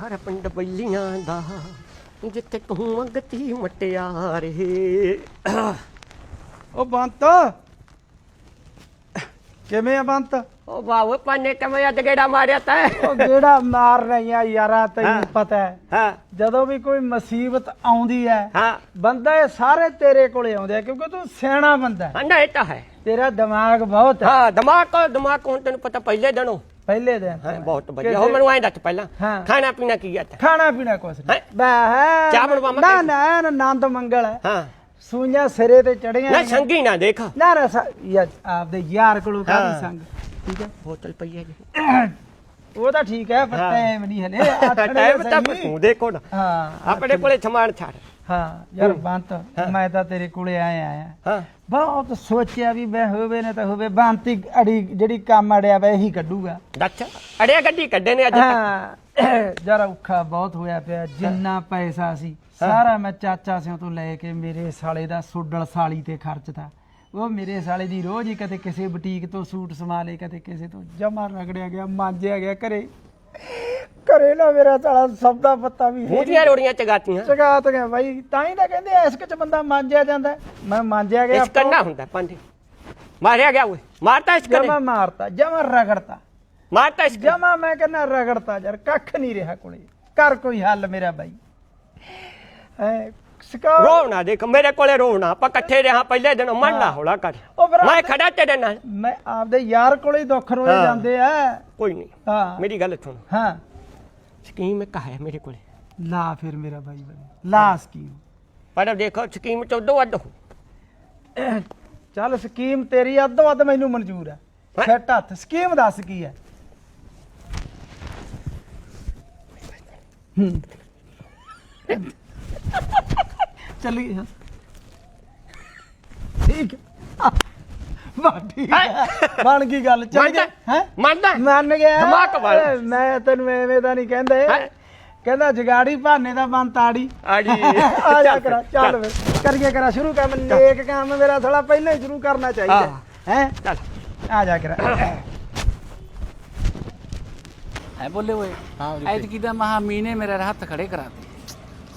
ਸਾਰਾ ਪਿੰਡ ਬੈਲੀਆਂ ਦਾ ਜਿੱਥੇ ਤੂੰ ਮੰਗਤੀ ਮਟਿਆਰੇ ਉਹ ਬੰਤ। ਕਿਵੇਂ ਆ ਬੰਤ? ਉਹ ਬਾਬੂ ਪਾਨੇ ਕਮੇ ਅੱਜ ਗੇੜਾ ਮਾਰਿਆ ਤੈ। ਉਹ ਜਿਹੜਾ ਮਾਰ ਰਹੀ ਆ ਯਾਰਾ ਤੈਨੂੰ। ਪਤਾ ਹੈ। ਹਾਂ। ਜਦੋਂ ਵੀ ਕੋਈ ਮੁਸੀਬਤ ਆਉਂਦੀ ਹੈ ਹਾਂ। ਬੰਦਾ ਇਹ ਸਾਰੇ ਤੇਰੇ ਕੋਲੇ ਆਉਂਦੇ ਆ ਕਿਉਂਕਿ ਤੂੰ ਸਿਆਣਾ ਬੰਦਾ ਹੈ। ਹਾਂ ਨਾ ਇਹ ਤਾਂ ਹੈ। ਤੇਰਾ ਦਿਮਾਗ ਬਹੁਤ ਹੈ। ਹਾਂ ਦਿਮਾਗ ਦਿਮਾਗ ਹੁਣ ਤੈਨੂੰ ਪਤਾ? ਪਹਿਲੇ ਦਿਨੋਂ ਪਹਿਲੇ ਦਿਨ। ਹਾਂ ਬਹੁਤ ਵਧੀਆ। ਹੋ ਮੈਨੂੰ ਐਂ ਦੱਸ ਪਹਿਲਾਂ ਹਾਂ। ਖਾਣਾ ਪੀਣਾ ਕੀ ਤਾ ਖਾਣਾ ਪੀਣਾ ਕੁਛ ਹੈਂ? ਨਹੀਂ ਬੈ ਚਾਹ ਬਣਵਾਵਾਂ ਨਾ ਨਾ ਐਨ ਆਨੰਦ ਮੰਗਲ ਹੈ। ਹਾਂ। ਸੂਈਆਂ ਸਿਰੇ ਤੇ ਚੜੀਆਂ ਨਾ। ਸੰਗੀ ਨਾ ਦੇਖ। ਨਾ ਨਾ ਸਾ- ਯਾਰ ਆਪਦੇ ਯਾਰ ਕੋਲੋਂ ਹਾਂ। ਕਾਹਦੀ ਸੰਗ? ਠੀਕ ਹੈ? ਬੋਤਲ ਪਈ ਹੈ ਜੀ। ਉਹ ਤਾਂ ਠੀਕ ਹੈ ਪਰ ਹਾਂ। ਟਾਈਮ ਨਹੀਂ ਹਲੇ। ਆਥਣੇ ਟਾਈਮ ਤਾਂ ਸਹੀ। ਤੂੰ ਦੇਖੋ ਨਾ। ਹਾਂ ਆਪਣੇ ਕੋਲੇ ਸਮਾਨ ਛੱਡ। ਹਾਂ ਯਾਰ। ਬੰਤ ਮੈਂ ਤਾਂ ਤੇਰੇ ਕੋਲੇ ਆਇਆ ਆਇਆ। ਹਾਂ। ਬਹੁਤ ਸੋਚਿਆ ਵੀ ਮੈਂ ਹੋਵੇ ਨੇ ਤਾਂ ਹੋਵੇ ਬੰਤੀ ਅੜੀ ਜਿਹੜੀ ਕੰਮ ਅੜਿਆ ਵਾ ਇਹੀ ਕੱਢੂਗਾ। ਦੱਸ ਅੜਿਆ ਗੱਡੀ ਕੱਢੇ ਨੇ ਅੱਜ ਹਾਂ। ਜਰਾ ਔਖਾ ਬਹੁਤ ਹੋਇਆ ਪਿਆ ਜਿੰਨਾ ਪੈਸਾ ਸੀ ਸਾਰਾ ਮੈਂ ਚਾਚਾ ਸਿਓ ਤੋਂ ਲੈ ਕੇ ਮੇਰੇ ਸਾਲੇ ਦਾ ਸੋਡਲ ਸਾਲੀ ਤੇ ਖਰਚਤਾ ਉਹ ਮੇਰੇ ਸਾਲੇ ਦੀ ਰੋਜ਼ ਹੀ ਕਦੇ ਕਿਸੇ ਬੁਟੀਕ ਤੋਂ ਸੂਟ ਸਮਾ ਲੇ ਕਦੇ ਕਿਸੇ ਤੋਂ ਜਮਾ ਰਗੜਿਆ ਗਿਆ ਮਾਂਜਿਆ ਗਿਆ ਘਰੇ। ਘਰੇ ਨਾ ਮੇਰਾ ਸਾਲਾ ਸਬਦਾ ਪੱਤਾ ਵੀ ਹੈ ਰੋੜੀਆਂ ਚਗਾਤੀਆਂ। ਚਗਾਤ ਗਿਆ ਬਾਈ ਤਾਂ ਹੀ ਤਾਂ ਕਹਿੰਦੇ ਐਸਕ ਚ ਬੰਦਾ ਮਾਂਜਿਆ ਜਾਂਦਾ। ਹੈ। ਮੈਂ ਮਾਂਜਿਆ ਗਿਆ ਇਸ ਕੰਨਾ ਹੁੰਦਾ ਪੰਜ ਮਾਰਿਆ ਗਿਆ ਓਏ। ਮਾਰਤਾ ਇਸ ਕਰੇ ਜਮਾ ਮਾਰਤਾ ਜਮਾ ਰਗੜਤਾ। ਮਾਰਤਾ ਇਸ ਕਰੇ ਜਮਾ ਮੈਂ ਕਹਿੰਦਾ ਰਗੜਤਾ ਯਾਰ ਕੱਖ ਨਹੀਂ ਰਿਹਾ ਕੋਲੇ। ਕਰ ਕੋਈ ਹੱਲ ਮੇਰਾ ਬਾਈ। ਐ ਸਕਾ। ਰੋਣਾ ਦੇਖ ਮੇਰੇ ਕੋਲੇ ਰੋਣਾ ਆਪਾਂ ਇਕੱਠੇ ਰਹਾ ਪਹਿਲੇ ਦਿਨ ਮਨ ਨਾ ਹੌਲਾ ਕਰ। ਉਹ ਫਿਰ ਮੈਂ ਖੜਾ ਤੇਰੇ ਨਾਲ। ਮੈਂ ਆਪਦੇ ਯਾਰ ਕੋਲੇ ਹੀ ਦੁੱਖ ਰੋਏ ਹਾਂ। ਜਾਂਦੇ ਆ। ਕੋਈ ਨਹੀਂ। ਹਾਂ। ਮੇਰੀ ਗੱਲ ਸੁਣ। ਹਾਂ। ਸਕੀਮ ਇੱਕ ਹੈ ਮੇਰੇ ਕੋਲੇ। ਲਾ ਫਿਰ ਮੇਰਾ ਬਾਈ ਬਣੇ। ਲਾ ਸਕੀਮ। ਪਰ ਦੇਖੋ ਸਕੀਮ ਚ ਉਦੋਂ ਅੱਡ ਹੋ। ਚੱਲ ਸਕੀਮ ਤੇਰੀ ਅੱਧੋ ਅੱਧ ਮੈਨੂੰ ਮਨਜ਼ੂਰ ਹੈ। ਹੈਂ? ਫਿੱਟ ਹੱਥ ਸਕੀਮ ਦੱਸ ਕੀ ਹੈ? ਹੂੰ। ਚੱਲੀ ਹਾਂ। ਠੀਕ ਹੈ। ਬਣ ਗਈ ਗੱਲ ਚੱਲ? ਗਿਆ ਹੈ? ਮੰਨਦਾ ਮੰਨ ਗਿਆ। ਦਿਮਾਗ ਵਾਲਾ। ਮੈਂ ਤੈਨੂੰ ਐਵੇਂ ਤਾਂ ਨਹੀਂ ਕਹਿੰਦੇ। ਹੈਂ? ਕਹਿੰਦਾ ਜਗਾੜੀ ਭਾਨੇ ਦਾ ਬੰਦ ਤਾੜੀ। ਆੜੀ ਆ ਜਾ ਕਰਾ ਚੱਲ ਵੇ ਕਰੀਏ ਕਰਾ ਸ਼ੁਰੂ ਕੰਮ। ਨੇਕ ਕੰਮ ਮੇਰਾ ਥੋੜਾ ਪਹਿਲਾਂ ਹੀ ਸ਼ੁਰੂ ਕਰਨਾ ਚਾਹੀਦਾ। ਹੈ। ਚੱਲ। ਆ ਜਾ ਕਰਾ। ਐ ਬੋਲੇ ਓਏ ਹਾਂ ਵੀਰੇ। ਐਤਕੀ ਤਾਂ ਮਹਾ ਮੀਨੇ ਮੇਰੇ ਹੱਥ ਖੜੇ ਕਰਾਤੇ।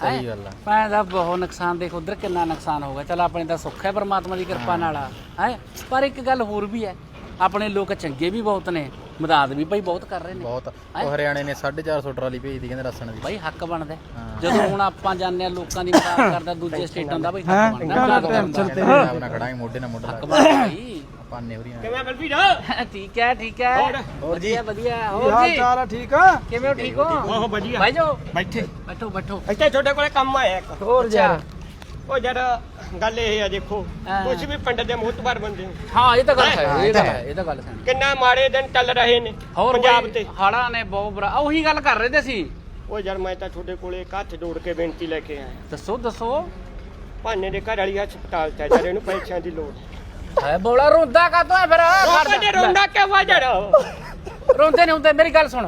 ਸਹੀ ਗੱਲ ਆ। ਮੈਂ ਦਾ ਬਹੁਤ ਨੁਕਸਾਨ ਦੇਖ ਉਧਰ ਕਿੰਨਾ ਨੁਕਸਾਨ ਹੋਗਾ ਚਲ ਆਪਣੇ ਤਾਂ ਸੁੱਖ ਹੈ ਪਰਮਾਤਮਾ ਦੀ ਕਿਰਪਾ ਨਾਲ ਹੈ? ਪਰ ਇੱਕ ਗੱਲ ਹੋਰ ਵੀ ਹੈ। ਆਪਣੇ ਲੋਕ ਚੰਗੇ ਵੀ ਬਹੁਤ ਨੇ ਮਦਦ ਵੀ ਭਾਈ ਬਹੁਤ ਕਰ ਰਹੇ ਨੇ। ਬਹੁਤ। ਉਹ ਹਰਿਆਣੇ ਨੇ 450 ਟਰਾਲੀ ਭੇਜਦੀ ਕਹਿੰਦੇ ਰਸਣ ਦੀ ਭਾਈ ਹੱਕ ਬਣਦਾ। ਜਦੋਂ ਹੁਣ ਆਪਾਂ ਜਾਂਦੇ ਆ ਲੋਕਾਂ ਦੀ ਮਦਦ ਕਰਦਾ ਦੂਜੇ ਸਟੇਟਾਂ ਦਾ ਭਾਈ? ਹੱਕ ਬਣਦਾ। ਨਾਲ ਖੜਾਂਗੇ ਮੋਢੇ ਨਾਲ ਮੋਢਾ ਲਾ ਹੱਕ ਬਣਦਾ ਭਾਈ। ਆਪਾਂ ਨੇ ਹੋਰੀ ਕਿਵੇਂ ਬਲਬੀਰ ਠੀਕ ਹੈ ਠੀਕ ਹੈ। ਹੋਰ? ਜੀ? ਵਧੀਆ ਹੋਰ ਹਾਲ ਜੀ? ਚਾਲ ਆ ਠੀਕ ਆ ਕਿਵੇਂ ਹੋ ਠੀਕ ਹੋ? ਬਹੁਤ ਵਧੀਆ। ਭਾਈ ਜੋ ਬੈਠੇ। ਬੈਠੋ ਬੈਠੋ। ਇੱਥੇ ਤੁਹਾਡੇ ਕੋਲੇ ਕੰਮ ਆਇਆ ਇੱਕ। ਹੋਰ ਯਾਰ। ਉਹ ਜਦ ਗੱਲ ਇਹ ਆ ਦੇਖੋ ਹਾਂ। ਤੁਸੀਂ ਵੀ ਪਿੰਡ ਦੇ ਮੋਹਤਬਾਰ ਬੰਦੇ ਹੋ ਹਾਂ ਇਹ ਤਾਂ ਗੱਲ ਹੈ? ਇਹ ਤਾਂ ਹੈ ਇਹ ਤਾਂ ਗੱਲ ਹੈ ਕਿੰਨਾ ਮਾੜੇ ਦਿਨ ਚੱਲ ਰਹੇ ਨੇ ਹੋਰ ਪੰਜਾਬ ਤੇ। ਹਾੜਾਂ ਨੇ ਬਹੁਤ ਬੁਰਾ ਉਹੀ ਗੱਲ ਕਰ ਰਹੇ ਤੇ ਸੀ ਉਹ ਯਾਰ ਮੈਂ ਤਾਂ ਤੁਹਾਡੇ ਕੋਲੇ ਇੱਕ ਹੱਥ ਜੋੜ ਕੇ ਬੇਨਤੀ ਲੈ ਕੇ ਆਇਆ। ਦੱਸੋ ਦੱਸੋ। ਭਾਨੇ ਦੇ ਘਰ ਵਾਲੀ ਹਸਪਤਾਲ ਚ ਆ ਯਾਰ ਇਹਨੂੰ ਪੈਸਿਆਂ ਦੀ ਲੋੜ ਹੈ। ਬੋਲਾ ਰੋਂਦਾ ਕਾਤੋਂ ਹੈ ਫਿਰ ਰੋਂਦਾ ਕਿਉਂ ਵਾ ਯਾਰ? ਰੋਂਦੇ ਨਹੀਂ ਹੁੰਦੇ ਮੇਰੀ ਗੱਲ ਸੁਣ।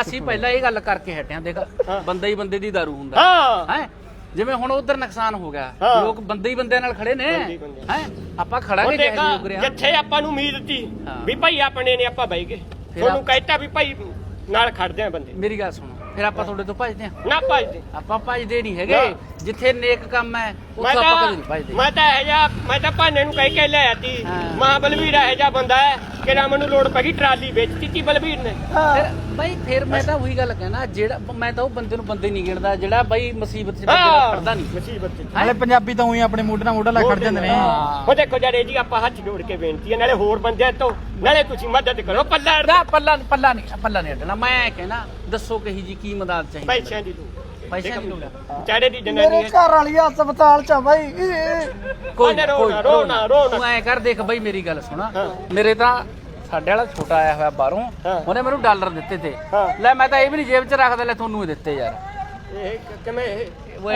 ਅਸੀਂ ਪਹਿਲਾਂ ਇਹ ਗੱਲ ਕਰਕੇ ਹਟਿਆ ਦੇਖ ਹਾਂ। ਬੰਦਾ ਹੀ ਬੰਦੇ ਦੀ ਦਾਰੂ ਹੁੰਦਾ। ਹਾਂ। ਹੈ? ਜਿਵੇਂ ਹੁਣ ਉਧਰ ਨੁਕਸਾਨ ਹੋ ਗਿਆ। ਹਾਂ। ਲੋਕ ਬੰਦੇ ਹੀ ਬੰਦੇ ਨਾਲ ਖੜੇ ਨੇ। ਬੰਦੇ ਹੀ ਬੰਦੇ। ਹੈ? ਆਪਾਂ ਉਹ ਖੜਾਂਗੇ ਦੇਖਾ ਲੋਕ ਰਿਆ ਜਿੱਥੇ ਆਪਾਂ ਨੂੰ ਉਮੀਦ ਸੀ ਹਾਂ। ਵੀ ਭਾਈ ਆਪਣੇ ਨੇ ਆਪਾਂ ਬਹਿ ਗਏ। ਤੁਹਾਨੂੰ ਕਹਿਤਾ ਵੀ ਭਾਈ ਨਾਲ ਖੜਦੇ ਆ ਬੰਦੇ। ਮੇਰੀ ਗੱਲ ਸੁਣੋ। ਫਿਰ ਆਪਾਂ ਤੁਹਾਡੇ ਤੋਂ ਭੱਜਦੇ ਆ? ਨਾ ਭੱਜਦੇ। ਆਪਾਂ ਭੱਜਦੇ ਨਹੀਂ ਹੈਗੇ। ਨਾ। ਜਿੱਥੇ ਨੇਕ ਕੰਮ ਹੈ ਮੈਂ ਉੱਥੇ ਆਪਾਂ ਕਦੇ ਨਹੀਂ ਭੱਜਦੇ। ਮੈਂ ਤਾਂ ਇਹ ਜਾ ਮੈਂ ਤਾਂ ਭਾਨੇ ਨੂੰ ਕਹਿ ਕੇ ਲਿਆਇਆ ਤੀ ਹਾਂ। ਮਾਂ ਬਲਵੀਰ ਇਹ ਜਾ ਬੰਦਾ ਹੈ ਕਿ ਨਾ ਮੈਨੂੰ ਲੋੜ ਪੈ ਗਈ ਟਰਾਲੀ ਵੇਚਤੀ ਤੀ ਬਲਵੀਰ ਨੇ। ਫਿਰ ਬਾਈ ਫਿਰ ਮੈਂ ਤਾਂ ਉਹੀ ਗੱਲ ਕਹਿਣਾ ਜਿਹੜਾ ਮੈਂ ਤਾਂ ਉਹ ਬੰਦੇ ਨੂੰ ਬੰਦੇ ਨਹੀਂ ਗਿਣਦਾ ਜਿਹੜਾ ਬਾਈ ਮੁਸੀਬਤ 'ਚ ਬੰਦੇ ਖੜਦਾ ਨਹੀਂ। ਮੁਸੀਬਤ ਚ। ਨਾਲੇ ਪੰਜਾਬੀ ਤਾਂ ਉਹੀ ਆਪਣੇ ਮੋਢੇ ਨਾਲ ਮੋਢਾ ਲਾ ਖੜ ਜਾਂਦੇ ਨੇ। ਉਹ ਦੇਖੋ ਜਰੇ ਜੀ ਆਪਾਂ ਹੱਥ ਜੋੜ ਕੇ ਬੇਨਤੀ ਹੈ ਨਾਲੇ ਹੋਰ ਬੰਦਿਆਂ ਤੋਂ ਨਾਲੇ ਤੁਸੀਂ ਮਦਦ ਕਰੋ ਪੱਲਾ ਨਾ ਪੱਲਾ ਪੱਲਾ ਨਹੀਂ ਪੱਲਾ ਨਹੀਂ ਅੱਡਣਾ। ਮੈਂ ਕਹਿਣਾ ਦੱਸੋ ਕਹੀ ਜੀ ਕੀ ਮਦਦ ਚਾਹੀਦੀ ਪੈਸਿਆਂ ਦੀ ਲੋੜ ਪੈਸਿਆਂ ਦੀ ਲੋੜ ਹੈ। ਚਾਰੇ ਦੀ ਜਨਾਨੀ ਮੇਰੇ ਹੈ। ਘਰ ਵਾਲੀ ਹਸਪਤਾਲ ਚ ਆ ਬਾਈ। ਕੋਈ ਉਹਨੇ ਨਾ, ਰੋਣਾ, ਕੋਈ ਰੋਣਾ, ਰੋਣਾ। ਤੂੰ ਐ ਕਰ ਦੇਖ ਬਈ ਮੇਰੀ ਗੱਲ ਸੁਣ। ਹਾਂ। ਮੇਰੇ ਤਾਂ ਸਾਡੇ ਵਾਲਾ ਛੋਟਾ ਆਇਆ ਹੋਇਆ ਬਾਹਰੋਂ। ਹਾਂ। ਉਹਨੇ ਮੈਨੂੰ ਡਾਲਰ ਦਿੱਤੇ ਤੇ। ਹਾਂ। ਲੈ ਮੈਂ ਤਾਂ ਇਹ ਵੀ ਨਹੀਂ ਜੇਬ 'ਚ ਰੱਖਦਾ ਲੈ ਤੁਹਾਨੂੰ ਹੀ ਦਿੱਤੇ ਯਾਰ। ਇਹ ਕਿਵੇਂ ਇਹ? ਉਹ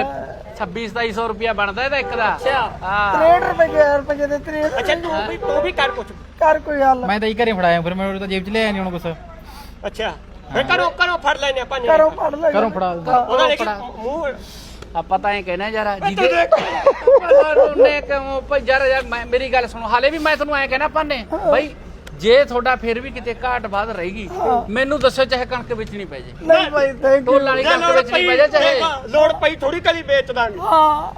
26 2700 ਰੁਪਿਆ ਬਣਦਾ ਇਹਦਾ ਇੱਕ ਦਾ। ਅੱਛਾ। ਹਾਂ। 63 ਰੁਪਏ ਰੁਪਏ ਦੇ 63 ਅੱਛਾ ਤੂੰ ਵੀ ਤੂੰ ਵੀ ਕਰ ਕੁਛ। ਕਰ ਕੋਈ ਹੱਲ। ਮੈਂ ਤਾਂ ਹੀ ਘਰੇ ਫੜਾਇਆ ਫਿਰ ਮੈਂ ਤਾਂ ਜੇਬ 'ਚ ਲੈ ਆਇਆ ਨਹੀਂ ਹੁਣ ਕੁਛ। ਅੱਛਾ। ਫੇ ਕਰੋ ਕਰੋ ਫੜ ਲੈਨੇ ਆਪਾਂ ਨੇ ਕਰੋ ਪੜ ਲੈ ਘਰੋਂ ਫੜਾ ਦਿੰਦਾ। ਮੂੰਹ ਆਪਾਂ ਤਾਂ ਐ ਕਹਿਣਾ ਯਾਰ ਤੂੰ ਜਿਹਦੇ ਦੇਖ ਉਹਨੇ ਕਿਉਂ ਭਾਈ ਯਾਰ ਯਾਰ ਮੈਂ- ਮੇਰੀ ਗੱਲ ਸੁਣੋ ਹਾਲੇ ਵੀ ਮੈਂ ਤੁਹਾਨੂੰ ਐ ਕਹਿਣਾ ਪਾਨੇ ਬਈ ਜੇ ਤੁਹਾਡਾ ਫਿਰ ਵੀ ਕਿਤੇ ਘਾਟ ਬਾਦ ਰਹੇਗੀ ਮੈਨੂੰ ਦੱਸੋ ਚਾਹੇ ਕਣਕ ਵੇਚਣੀ ਪੈ ਜੇ। ਨਹੀਂ ਭਾਈ ਥੈਂਕ ਵਾਲੀ ਕਣਕ ਲੋੜ ਵੇਚਣੀ ਪਈ ਪੈ ਜੇ ਚਾਹੇ। ਲੋੜ ਪਈ ਥੋੜੀ ਕਦੀ ਵੇਚ ਦਾਂਗੇ।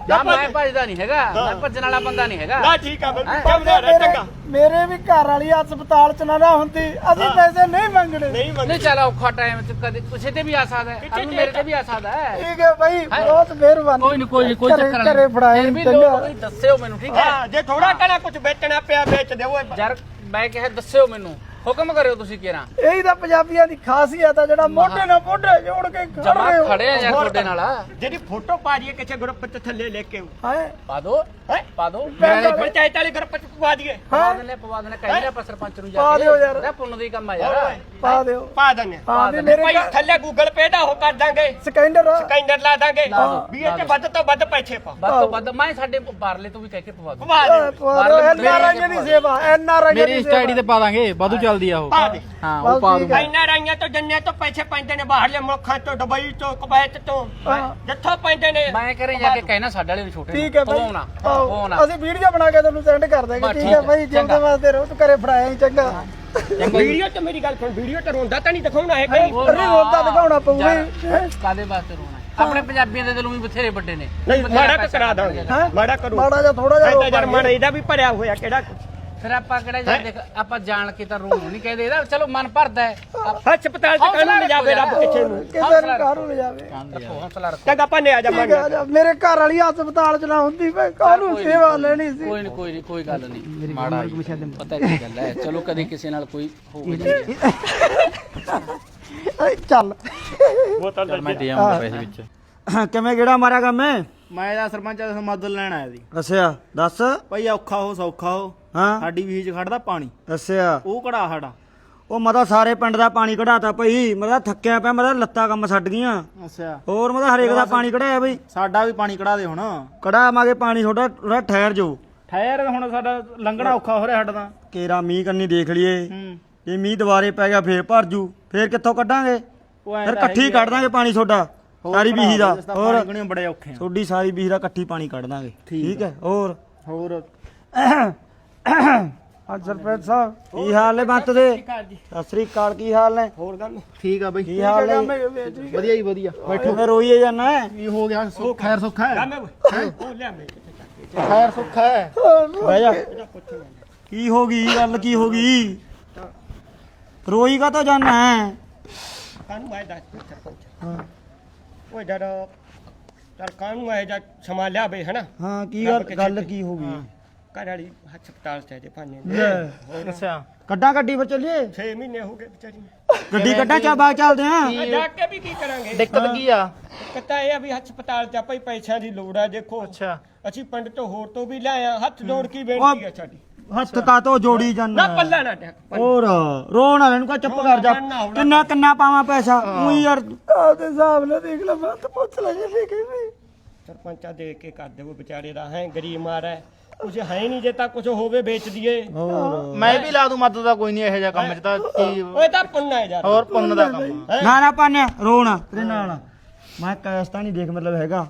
ਨਾ ਮੈਂ ਭੱਜਦਾ ਨਹੀਂ ਹੈਗਾ। ਮੈਂ ਭੱਜਣ ਵਾਲਾ ਬੰਦਾ ਨਹੀਂ ਹੈਗਾ। ਨਾ ਠੀਕ ਆ ਬਿਲਕੁਲ। ਹੈਂ? ਚੰਗਾ। ਮੇਰੇ ਵੀ ਘਰ ਵਾਲੀ ਹਸਪਤਾਲ ਚ ਨਾ ਨਾ ਹੁੰਦੀ ਅਸੀਂ ਪੈਸੇ ਨਹੀਂ ਮੰਗਣੇ। ਨਹੀਂ ਮੰਗ ਨਹੀਂ ਚੱਲ ਔਖਾ ਟਾਈਮ ਚ ਕਦੇ ਕਿਸੇ ਤੇ ਵੀ ਆ ਸਕਦਾ ਹੈ। ਮੇਰੇ ਤੇ ਵੀ ਆ ਸਕਦਾ ਹੈ। ਠੀਕ ਹੈ ਭਾਈ ਬਹੁਤ ਮਿਹਰਬਾਨੀ। ਕੋਈ ਨਹੀਂ ਕੋਈ ਨਹੀਂ ਕੋਈ ਚੱਕਰ ਘਰੇ ਫੜਾਏ ਚੰਗਾ। ਵੀ ਦੱਸਿਓ ਮੈਨੂੰ ਠੀਕ ਹੈ? ਹਾਂ ਜੇ ਥੋੜਾ ਕਣਾ ਕੁਝ ਵੇਚਣਾ ਪਿਆ ਵੇਚ ਦੇ ਓਏ ਯਾਰ ਮੈਂ ਕਿਹਾ ਦੱਸਿਓ ਮੈਨੂੰ। ਹੁਕਮ ਕਰਿਓ ਤੁਸੀਂ ਕਿਹੜਾ ਇਹੀ ਤਾਂ ਪੰਜਾਬੀਆਂ ਦੀ ਖਾਸੀਅਤ ਆ ਜਿਹੜਾ ਮੋਢੇ ਨਾਲ ਮੋਢੇ ਜੋੜ ਕੇ ਖੜ ਜਮਾ ਹੋ। ਖੜੇ ਆ ਯਾਰ ਤੁਹਾਡੇ ਨਾਲ। ਜਿਹੜੀ ਫੋਟੋ ਪਾ ਦਈਏ ਕਿਸੇ ਗਰੁੱਪ ਚ ਥੱਲੇ ਲੈ ਕੇ ਹਾਏ ਪਾ ਦੋ। ਹੈ? ਪਾ ਦੋ। ਮੇਰੇ ਪੰਚਾਇਤ ਵਾਲੇ ਗਰੁੱਪ ਚ ਪਵਾ ਦਈਏ। ਪਵਾ ਦਿੰਦੇ ਪਵਾ ਦਿੰਦੇ। ਕਹਿੰਦੇ ਆਪਾਂ ਸਰਪੰਚ ਨੂੰ ਜਾ ਪਾ ਦਿਓ ਯਾਰ। ਪੁੰਨ ਦੀ ਕੰਮ ਆ ਯਾਰ। ਪਾ ਦਿਓ। ਪਾ ਦਨੇ ਹਾਂ ਵੀ ਦਿੰਦੇ। ਮੇਰੇ ਭਾਈ ਘਰ- ਥੱਲੇ ਗੂਗਲ ਪੇ ਦਾ ਉਹ ਕਰ ਦਾਂਗੇ। ਸਕੈਂਡਰ ਆ। ਲਾ ਦਾਂਗੇ। ਲਾ ਦਿਓ, ਵੀ ਲਾ ਇਹ ਤੇ ਦਿਓ। ਵੱਧ ਤੋਂ ਵੱਧ ਪੈਸੇ ਪਾ ਵੱਧ ਤੋਂ ਵੱਧ ਮੈਂ ਸਾਡੇ ਬਾਰਲੇ ਤੋਂ ਵੀ ਕਹਿ ਕੇ ਪਵਾ ਦੂੰ। ਪਵਾ ਪਾ ਦਿਓ। ਐਨ ਆਰ ਆਈ ਦੀ ਸੇਵਾ ਐਨ ਆਰ ਆਈ ਮੇਰੀ ਦੀ ਇੰਸਟਾ ਆਈਡੀ ਸੇਵਾ। ਤੇ ਪਾ ਦਾਂਗੇ ਵਾਧੂ ਚੱਲਦੀ ਆ ਉਹ। ਪਾ ਦੇ। ਹਾਂ ਉਹ ਪਾ ਦੂੰਗਾ। ਹੈ। ਇੰਨਾ ਰਾਈਆਂ ਤੋਂ ਜੰਨੇ ਤੋਂ ਪੈਸੇ ਪੈਂਦੇ ਨੇ ਬਾਹਰਲੇ ਮੁਲਕਾਂ ਤੋਂ ਦੁਬਈ ਤੋਂ ਕੁਵੈਤ ਤੋਂ। ਹਾਂ। ਜਿੱਥੋਂ ਪੈਂਦੇ ਨੇ ਮੈਂ ਕਰੇ ਜਾ ਕੇ ਕਹਿਣਾ ਸਾਡੇ ਵਾਲੇ ਨੂੰ ਛੋਟੇ ਠੀਕ ਹੈ ਭਾਈ ਪਵਾਉਣਾ ਆਓ, ਪਵਾਉਣਾ ਅਸੀਂ ਵੀਡੀਓ ਬਣਾ ਕੇ ਤੁਹਾਨੂੰ ਸੈਂਡ ਕਰ ਦਾਂਗੇ ਬਸ ਠੀਕ ਠੀਕ ਹੈ ਹੈ, ਭਾਈ ਜਿਉਂਦੇ ਚੰਗਾ। ਵਾਸਤੇ ਰਹੋ ਤੂੰ ਘਰੇ ਫੜਾਇਆ ਹੀ ਚੰਗਾ। ਵੀਡੀਓ ਤੇ ਮੇਰੀ ਗੱਲ ਸੁਣ ਵੀਡੀਓ ਤੇ ਰੋਂਦਾ ਤਾਂ ਨਹੀਂ ਦਿਖਾਉਣਾ ਹੈ ਕहीं ਉਹ ਅਰੇ ਰੋਂਦਾ ਦਿਖਾਉਣਾ ਪਊਗਾ ਹੀ। ਕਾਦੇ ਵਾਸਤੇ ਰੋਣਾ? ਹੈ? ਆਪਣੇ ਪੰਜਾਬੀਆਂ ਦੇ ਦਿਲੋਂ ਵੀ ਬਥੇਰੇ ਵੱਡੇ ਨੇ। ਨਹੀਂ ਬਥੇਰਾ ਮਾੜਾ ਪੈਸਾ ਕਰਾ ਦਾਂਗੇ ਹੈਂ? ਮਾੜਾ ਕਰੂ। ਮਾੜਾ ਜਿਹਾ ਥੋੜਾ ਜਿਹਾ ਰੋ ਯਾਰ ਮਨ ਇਹਦਾ ਵੀ ਭਰਿਆ ਹੋਇਆ ਕਿਹੜਾ ਫਿਰ ਆਪਾਂ ਕਿਹੜਾ ਜਾਂ ਦੇਖ ਆਪਾਂ ਜਾਣ ਕੇ ਤਾਂ ਰੋਣ ਨਹੀਂ ਕਹਿੰਦੇ ਇਹਦਾ ਚਲੋ ਮਨ ਭਰਦਾ ਹੈ। ਆਪ- ਹਸਪਤਾਲ ਚ ਕਾਹਨੂੰ ਲੈ ਜਾਵੇ ਰੱਬ ਪਿੱਛੇ ਨੂੰ? ਕਿਸੇ ਨੂੰ ਕਾਹਨੂੰ ਲੈ ਜਾਵੇ ਰੱਖੋ ਹੌਸਲਾ ਰੱਖੋ। ਚੰਗਾ ਪੰਨੇ ਆ ਜਾ ਠੀਕ ਹੈ, ਆ ਜਾ, ਮੇਰੇ ਘਰ ਵਾਲੀ ਹਸਪਤਾਲ ਚ ਨਾ ਹੁੰਦੀ ਮੈਂ ਕਾਹਨੂੰ ਨੀ, ਸੇਵਾ ਨੀ, ਲੈਣੀ ਸੀ? ਕੋਈ ਨਹੀਂ ਕੋਈ ਨਹੀਂ ਕੋਈ ਗੱਲ ਨਹੀਂ ਮਾੜਾ ਹੀ। ਪਤਾ ਕੀ ਗੱਲ ਹੈ। ਚਲੋ ਕਦੇ ਕਿਸੇ ਨਾਲ ਕੋਈ ਹੋਊਗਾ ਏ, ਚੱਲ। ਬੋਤਲ ਚੱਲ ਮੈਂ ਦੇ ਆਉਂਗਾ ਪੈਸੇ ਵਿੱਚ। ਕਿਵੇਂ ਕਿਹੜਾ ਮਾਰਿਆ ਕੰਮ? ਹੈ ਮੈਂ ਤਾਂ ਸਰਪੰਚ ਦਾ ਮਦਦ ਲੈਣ ਆਇਆ ਸੀ। ਅੱਛਾ ਦੱਸ। ਭਾਈ ਔਖਾ ਹੋ ਸੌਖਾ ਹੋ। ਹਾਂ। ਸਾਡੀ ਵੀਹ ਚ ਖੜਦਾ ਪਾਣੀ। ਅੱਛਾ। ਉਹ ਕੜਾ ਸਾਡਾ? ਉਹ ਮਦਾ ਸਾਰੇ ਪਿੰਡ ਦਾ ਪਾਣੀ ਕਢਾਤਾ ਭਈ। ਮਦਾ ਥੱਕਿਆ ਪਿਆ ਮਦਾ ਲੱਤਾਂ ਕੰਮ ਛੱਡ ਗਈਆਂ। ਅੱਛਾ। ਹੋਰ ਮਦਾ ਹਰੇਕ ਦਾ ਪਾਣੀ ਕਢਾਇਆ ਬਈ ਸਾਡਾ ਵੀ ਪਾਣੀ ਕੜਾ ਦੇ ਹੁਣ। ਕਢਾਵਾਂਗੇ ਪਾਣੀ ਥੋੜਾ ਥੋੜਾ ਠਹਿਰ ਜੋ ਠਹਿਰ ਹੁਣ ਸਾਡਾ ਲੰਘਣਾ ਔਖਾ ਹੋ ਰਿਹਾ ਸਾਡਾ ਤਾਂ। ਕੇਰਾ ਮੀਂਹ ਕੰਨੀ ਦੇਖ ਲਈਏ। ਹੂੰ। ਇਹ ਮੀਂਹ ਦੁਬਾਰੇ ਪੈ ਗਿਆ ਫੇਰ ਭਰ ਜੂ। ਫੇਰ ਕਿੱਥੋਂ ਕੱਢਾਂਗੇ? ਉਹ ਐਂ ਫਿਰ ਤਾਂ ਇਕੱਠੀ। ਕੱਢ ਦਾਂਗੇ ਪਾਣੀ ਹੋਰ ਸਾਰੀ ਬੀਹੀ ਦਾ। ਹੋਰ ਬੜੇ ਔਖੇ ਆ। ਸਾਰੀ ਬੀਹੀ ਦਾ ਇਕੱਠੀ ਪਾਣੀ ਕੱਢ ਦਾਂਗੇ। ਠੀਕ ਹੈ। ਹੋਰ ਹੋਰ। ਹਾਂ ਸਰਪੰਚ ਸਾਹਿਬ। ਕੀ ਹਾਲ ਨੇ ਬੰਤ ਦੇ? ਸਤਿ ਸ੍ਰੀ ਅਕਾਲ ਕੀ ਹਾਲ ਨੇ? ਹੋਰ ਗੱਲ ਠੀਕ ਆ ਬਈ। ਕੀ ਹਾਲ ਨੇ? ਵਧੀਆ ਹੀ ਵਧੀਆ। ਬੈਠੋ ਮੈਂ ਰੋਈਏ ਜਾਣਾ ਕੀ ਹੋ ਗਿਆ? ਸੁੱਖ ਖੈਰ ਸੁੱਖਾ ਹੈ? ਕੰਮ ਉਹ ਲਿਆ ਮੈਂ। ਖੈਰ ਸੁੱਖਾ ਹੈ? ਬਹਿ ਜਾ। ਕੀ ਹੋ ਗਈ? ਗੱਲ ਕੀ ਹੋ ਗਈ? ਰੋਈ ਕਾ ਤਾਂ ਜਾਣਾ ਹੈ? ਕਾਨੂੰ ਆਇਆ ਦੱਸ ਤੂੰ ਸਰਪੰਚ ਉਹ ਜਦ ਚਲ ਕਾਨੂੰ ਆਇਆ ਜਦ ਸੰਭਾਲਿਆ ਬਈ ਹਨਾ? ਹਾਂ ਕੀ ਗੱਲ ਕੀ ਹੋ ਗਈ? ਘਰ ਵਾਲੀ ਹਸਪਤਾਲ ਚ ਹੈ ਜੇ ਨੇ। ਅੱਛਾ। ਕੱਢਾਂ ਗੱਡੀ ਪਰ ਚੱਲੀਏ? 6 ਮਹੀਨੇ ਹੋ ਗਏ ਵਿਚਾਰੀ ਨੂੰ। ਗੱਡੀ ਕੱਢਾਂ ਚਾ ਬਾਗ ਚੱਲਦੇ ਆਂ? ਆ ਜਾ ਕੇ ਵੀ ਕੀ ਕਰਾਂਗੇ? ਦਿੱਕਤ ਕੀ ਆ? ਕਤਾ ਇਹ ਆ ਵੀ ਹਸਪਤਾਲ ਚ ਭਾਈ ਪੈਸਿਆਂ ਦੀ ਲੋੜ ਆ ਦੇਖੋ। ਅੱਛਾ। ਅਸੀਂ ਪਿੰਡ ਤੋਂ ਹੋਰ ਤੋਂ ਵੀ ਲਿਆਇਆ ਹੱਥ ਜੋੜ ਕੇ ਬੇਨਤੀ ਆ ਸਾਡੀ। ਹੱਥ ਕਾ ਤੋਂ ਜੋੜੀ ਨਾ ਪੱਲਾ ਨਾ ਟੈਕ ਹੋਰ ਰੋਣ ਵਾਲੇ ਨੂੰ ਕਾ ਚੁੱਪ ਕਰ ਜਾ। ਨਾ ਹੋਣਾ। ਕਿੰਨਾ ਕਿੰਨਾ ਪਾਵਾਂ ਪੈਸਾ? ਉਹੀ ਯਾਰ ਆਪਦੇ ਹਿਸਾਬ ਨਾਲ ਦੇਖ ਲੈ ਮੈਂ ਤਾਂ ਪੁੱਛ ਲੈ ਜੇ ਲੈ ਕੇ ਵੀ। ਸਰਪੰਚਾ ਦੇ ਕੇ ਕਰ ਦੇਵੋ ਵਿਚਾਰੇ ਦਾ ਹੈ ਗਰੀਬ ਮਾਰਾ ਹੈ। ਕੁਝ ਹੈ ਨਹੀਂ ਜੇ ਤਾਂ ਕੁਝ ਹੋਵੇ ਵੇਚ ਦਈਏ। ਹੋਰ। ਮੈਂ ਵੀ ਲਾ ਦੂੰ ਮਦਦ ਦਾ ਕੋਈ ਨਹੀਂ ਇਹੋ ਜਿਹਾ ਕੰਮ ਚ ਤਾਂ ਕੀ ਓਏ ਤਾਂ ਪੁੰਨਾ ਹੈ ਯਾਰ। ਹੋਰ ਪੁੰਨ ਦਾ ਕੰਮ। ਆ। ਨਾ ਨਾ ਪਾਨਿਆ ਰੋਣਾ ਤੇਰੇ ਨਾਲ। ਮੈਂ ਕੈਸ ਤਾਂ ਨਹੀਂ ਦੇਖ ਮਤਲਬ ਹੈਗਾ।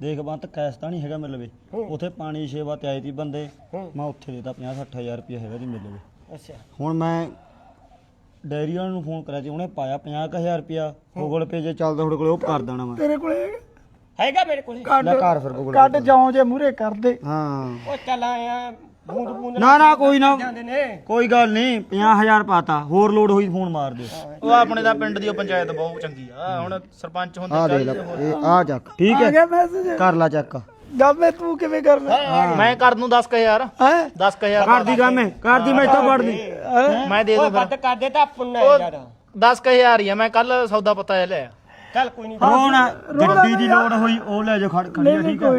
ਦੇਖ ਬੰਤ ਕੈਸ ਤਾਂ ਨਹੀਂ ਹੈਗਾ ਮਤਲਬ ਉਥੇ ਪਾਣੀ ਸੇਵਾ ਤੇ ਆਏ ਸੀ ਬੰਦੇ। ਮੈਂ ਉੱਥੇ ਦੇਤਾ 50 60000 ਰੁਪਏ ਹੈਗਾ ਦੀ ਮਤਲਬ ਅੱਛਾ। ਹੁਣ ਮੈਂ ਡੈਰੀ ਵਾਲੇ ਨੂੰ ਫੋਨ ਕਰਿਆ ਸੀ ਉਹਨੇ ਪਾਇਆ 50000 ਰੁਪਿਆ ਗੂਗਲ ਪੇ ਜੇ ਚੱਲਦਾ ਤੁਹਾਡੇ ਕੋਲੇ ਉਹ ਕਰ ਦੇਣਾ ਮੈਂ। ਤੇਰੇ ਕੋਲੇ ਹੈਗਾ ਮੇਰੇ ਕੋਲ? ਲੈ ਘਰ ਫਿਰ ਗੂਗਲ ਕੱਢ ਜਾਉਂ ਜੇ ਮੂਰੇ ਕਰਦੇ ਹਾਂ। ਉਹ ਚੱਲ ਆਇਆ ਬੂੰਦ ਬੂੰਦ ਨਾ ਨਾ ਕੋਈ ਨਾ। ਜਾਂਦੇ ਨੇ। ਕੋਈ ਗੱਲ ਨਹੀਂ 50000 ਪਾਤਾ। ਹੋਰ ਲੋਡ ਹੋਈ ਫੋਨ ਮਾਰ ਦਿਓ। ਉਹ ਆਪਣੇ ਦਾ ਪਿੰਡ ਦੀ ਉਹ ਪੰਚਾਇਤ ਬਹੁਤ ਚੰਗੀ ਆ। ਹੁਣ ਸਰਪੰਚ ਹੁੰਦੇ ਆ ਦੇਖ ਲੈ ਇਹ ਆ ਚੱਕ। ਠੀਕ ਆ ਹੈ। ਗਿਆ ਮੈਸੇਜ ਕਰ ਲਾ ਚੱਕ। ਗਾਵੇ ਤੂੰ ਕਿਵੇਂ ਕਰਨਾ ਮੈਂ ਕਰ ਦੂੰ 10000 ਹੈ? 10000 ਕਰ ਦੀ ਗਾਮੇ ਕਰ ਦੀ ਮੈਂ ਇੱਥੋਂ ਫੜਦੀ ਮੈਂ ਦੇ ਓਏ ਦੂੰ ਵੱਧ ਕਰ ਦੇ ਤਾਂ ਪੁੰਨਾ ਹੈ ਯਾਰ। 10000 ਹੀ ਆ। ਮੈਂ ਕੱਲ ਸੌਦਾ ਪਤਾ ਜਿਹਾ ਲਿਆ ਚੱਲ ਕੋਈ ਨਹੀਂ ਹੁਣ ਗੱਡੀ ਦੀ ਲੋਡ ਹੋਈ ਉਹ ਲੈ ਜਾ ਖੜ ਖੜੀ ਆ, ਠੀਕ ਹੈ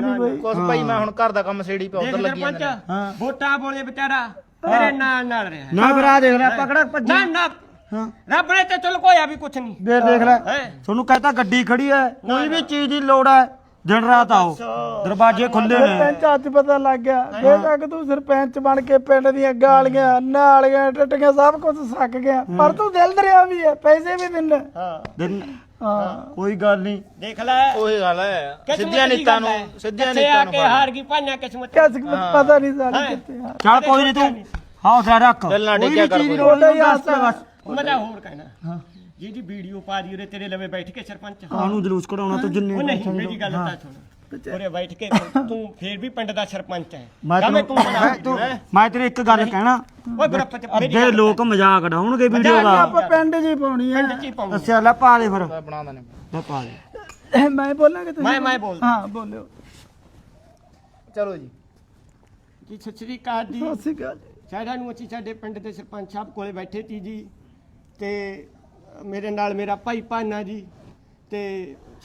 ਕੁਛ ਭਾਈ ਮੈਂ ਹੁਣ ਘਰ ਦਾ ਕੰਮ ਛੇੜੀ ਪਿਆ ਦੇਖ ਉਧਰ ਲੱਗੀ ਸਰਪੰਚ ਹਾਂ। ਵੋਟਾਂ ਬੋਲੇ ਵਿਚਾਰਾ ਤੇਰੇ ਨਾਲ ਨਾਲ ਰਿਹਾ। ਨਾ ਫਿਰ ਆ ਦੇਖ ਲੈ ਪਕੜਾ ਭੱਜੀ। ਨਾ ਨਾ। ਹਾਂ। ਰੱਬ ਨੇ ਤੇ ਚਲ ਕੋਇਆ ਵੀ ਕੁਛ ਨਹੀਂ ਦੇਖ ਦੇਖ ਲੈ। ਹੈ। ਤੁਹਾਨੂੰ ਕਹਤਾ ਗੱਡੀ ਖੜੀ ਹੈ ਕੋਈ ਵੀ ਚੀਜ਼ ਦੀ ਲੋੜ ਹੈ ਦਿਨ ਰਾਤ ਆਓ। ਦਰਵਾਜ਼ੇ ਖੁੱਲੇ ਨੇ। ਸਰਪੰਚ ਅੱਜ ਪਤਾ ਲੱਗ ਗਿਆ। ਬੇਸ਼ੱਕ ਤੂੰ ਸਰਪੰਚ ਬਣ ਕੇ ਪਿੰਡ ਦੀਆਂ ਗਾਲੀਆਂ ਨਾਲੀਆਂ ਟੱਟੀਆਂ ਸਭ ਕੁਝ ਸੱਕ ਗਿਆ। ਪਰ ਤੂੰ ਦਿਲ ਦਰਿਆ ਵੀ ਹੈ ਪੈਸੇ ਵੀ ਦਿੰਦਾ। ਹਾਂ। ਦਿਨ ਹਾਂ। ਕੋਈ ਗੱਲ ਨਹੀਂ। ਦੇਖ ਲੈ। ਉਹੀ ਗੱਲ ਹੈ। ਕਿਸਮਤ ਸਿੱਧੀਆਂ ਨੀਤਾਂ ਨੂੰ ਹੈ। ਸਿੱਧੀਆਂ ਕਿੱਥੇ ਆ ਨੀਤਾਂ ਨੂੰ। ਹਾਰ ਗਈ ਭਾਈਆਂ ਕਿਸਮਤ ਕਿਸ ਪਤਾ ਨਹੀਂ ਸਾਡੀ ਹੈਂ? ਕਿੱਥੇ ਆ। ਚੱਲ ਕੋਈ ਨਹੀਂ ਤੂੰ ਹੌਸਲਾ ਰੱਖ। ਦਿਲ ਨਾ ਵੀ ਕਰ ਕੋਈ। ਨਹੀਂ ਦੱਸ। ਦੇ ਬਸ। ਮੈਂ ਹੋਰ ਕਹਿਣਾ। ਜਿਹਦੀ ਵੀਡੀਓ ਪਾ ਦੀ ਉਰੇ ਤੇਰੇ ਲਵੇ ਬੈਠ ਕੇ ਸਰਪੰਚ। ਕਾਹਨੂੰ ਜਲੂਸ ਕਢਾਉਣਾ ਤੂੰ ਜਿੰਨੇ ਉਹ ਨਹੀਂ ਮੇਰੀ ਗੱਲ ਤਾਂ ਸੁਣ। ਉਰੇ ਬੈਠ ਕੇ ਤੂੰ ਫੇਰ ਵੀ ਪਿੰਡ ਦਾ ਸਰਪੰਚ ਹੈ। ਮੈਂ ਤੈਨੂੰ ਤੂੰ ਬਣਾ ਮੈਂ ਤੂੰ ਮੈਂ ਤੇਰੇ ਇੱਕ ਗੱਲ ਕਹਿਣਾ। ਓਏ ਗਰੁੱਪ ਚ ਮੇਰੀ ਅੱਧੇ ਲੋਕ ਮਜ਼ਾਕ ਉਡਾਉਣਗੇ ਵੀਡੀਓ ਦਾ। ਆਪਾਂ ਪਿੰਡ ਹੀ ਪਾਉਣੀ ਆ। ਪਿੰਡ ਚ ਹੀ ਪਾਉਂਗਾ ਅੱਛਾ ਲੈ ਪਾ ਦੇ ਫਿਰ। ਬਣਾ ਦਨੇ ਲੈ ਪਾ ਇਹ ਮੈਂ ਬੋਲਾਂਗਾ ਤੁਸੀਂ? ਮੈਂ ਮੈਂ ਬੋਲ ਹਾਂ ਬੋਲਿਓ। ਚਲੋ ਜੀ। ਜੀ ਸਤਿ ਸ੍ਰੀ ਅਕਾਲ ਜੀ। ਸਤਿ ਸ਼੍ਰੀ ਅਕਾਲ ਜੀ। ਸਾਰਿਆਂ ਨੂੰ ਅਸੀਂ ਸਾਡੇ ਪਿੰਡ ਦੇ ਸਰਪੰਚ ਸਾਹਿਬ ਕੋਲੇ ਬੈਠੇ ਸੀ ਜੀ। ਤੇ ਮੇਰੇ ਨਾਲ ਮੇਰਾ ਭਾਈ ਭਾਨਾ ਜੀ। ਤੇ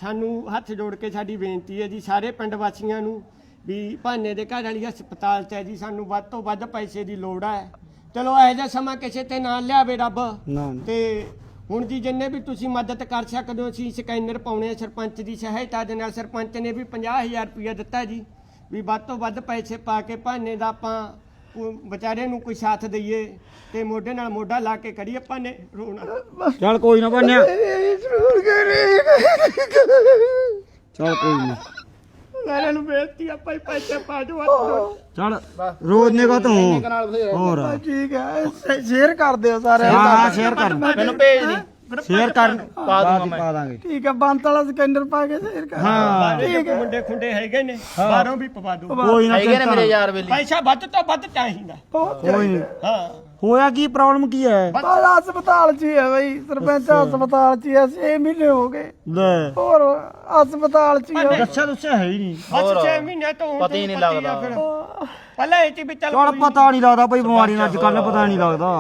ਸਾਨੂੰ ਹੱਥ ਜੋੜ ਕੇ ਸਾਡੀ ਬੇਨਤੀ ਹੈ ਜੀ ਸਾਰੇ ਪਿੰਡ ਵਾਸੀਆਂ ਨੂੰ ਵੀ ਭਾਨੇ ਦੇ ਘਰ ਵਾਲੀ ਹਸਪਤਾਲ 'ਚ ਹੈ ਜੀ। ਸਾਨੂੰ ਵੱਧ ਤੋਂ ਵੱਧ ਪੈਸੇ ਦੀ ਲੋੜ ਹੈ। ਚਲੋ ਇਹੋ ਜਿਹਾ ਸਮਾਂ ਕਿਸੇ ਤੇ ਨਾ ਲਿਆਵੇ ਰੱਬ। ਨਾ। ਤੇ ਹੁਣ ਜੀ ਜਿੰਨੇ ਵੀ ਤੁਸੀਂ ਮਦਦ ਕਰ ਸਕਦੇ ਹੋ ਅਸੀਂ ਸਕੈਨਰ ਪਾਉਣੇ ਆ ਸਰਪੰਚ ਦੀ ਸਹਾਇਤਾ ਦੇ ਨਾਲ ਸਰਪੰਚ ਨੇ ਵੀ 50000 ਰੁਪਇਆ ਦਿੱਤਾ ਜੀ। ਵੀ ਵੱਧ ਤੋਂ ਵੱਧ ਪੈਸੇ ਪਾ ਕੇ ਭਾਨੇ ਦਾ ਆਪਾਂ ਕੋ- ਵਿਚਾਰੇ ਨੂੰ ਕੋਈ ਸਾਥ ਦਈਏ ਤੇ ਮੋਢੇ ਨਾਲ ਮੋਢਾ ਲਾ ਕੇ ਕਰੀਏ ਭਾਨੇ ਰੋਣਾ। ਚੱਲ ਕੋਈ ਨਾ ਕਰੇ। ਚੱਲ ਕੋਈ ਨਾ। ਸਾਰਿਆਂ ਨੂੰ ਬੇਨਤੀ ਆ ਭਾਈ ਪੈਸੇ ਪਾ ਦਿਓ ਹੱਥ ਜੋੜ। ਚੱਲ ਰੋਜ਼ ਨੇ ਕਾ ਤੂੰ ਹੋਰ। ਠੀਕ ਹੈ ਸ਼ੇਅਰ ਕਰ ਦਿਓ ਸਾਰੇ ਹਾਂ ਹਾਂ ਸ਼ੇਅਰ ਕਰ ਮੈਨੂੰ ਭੇਜ ਦੀ। ਸ਼ੇਅਰ ਕਰ ਪਾ ਦੂੰਗਾ ਮੈਂ। ਪਾ ਦਾਂਗੇ। ਠੀਕ ਹੈ ਬੰਤ ਵਾਲਾ ਸਕੈਨਰ ਪਾ ਕੇ ਸ਼ੇਅਰ ਕਰ ਹਾਂ। ਬਾਹਰੇ ਜੇ ਮੁੰਡੇ ਖੁੰਡੇ ਹੈਗੇ ਨੇ ਬਾਹਰੋਂ ਵੀ ਪਵਾ ਦਿਓ ਕੋਈ ਨਾ ਹੈਗੇ ਨੇ ਮੇਰੇ। ਯਾਰ ਬੇਲੀ। ਪੈਸਾ ਵੱਧ ਤੋਂ ਵੱਧ ਚਾਹੀਦਾ। ਕੋਈ ਨਹੀਂ। ਹਾਂ। ਹੋਇਆ ਕੀ ਪ੍ਰੋਬਲਮ ਕੀ ਹੈ? ਬਸ। ਹਸਪਤਾਲ 'ਚ ਹੀ ਹੈ ਬਈ ਸਰਪੰਚ ਹਸਪਤਾਲ 'ਚ ਹੀ ਹੈ 6 ਮਹੀਨੇ ਹੋ ਗਏ। ਲੈ। ਹੋਰ ਹਸਪਤਾਲ 'ਚ ਹੀ ਹੈ। ਦੱਸਿਆ ਦੱਸਿਆ ਹੈ ਹੀ ਨਹੀਂ। ਬਸ 6 ਮਹੀਨੇ ਤੋਂ ਪਤਾ ਹੀ ਨਹੀਂ ਲੱਗਦਾ। ਪਹਿਲਾਂ ਇਹ ਸੀ ਵੀ ਚੱਲ ਚੱਲ ਕੋਈ ਪਤਾ ਨਹੀਂ ਲੱਗਦਾ ਬਈ ਬਿਮਾਰੀ ਨਾਲ ਅੱਜ ਕੱਲ ਪਤਾ ਨਹੀਂ ਲੱਗਦਾ।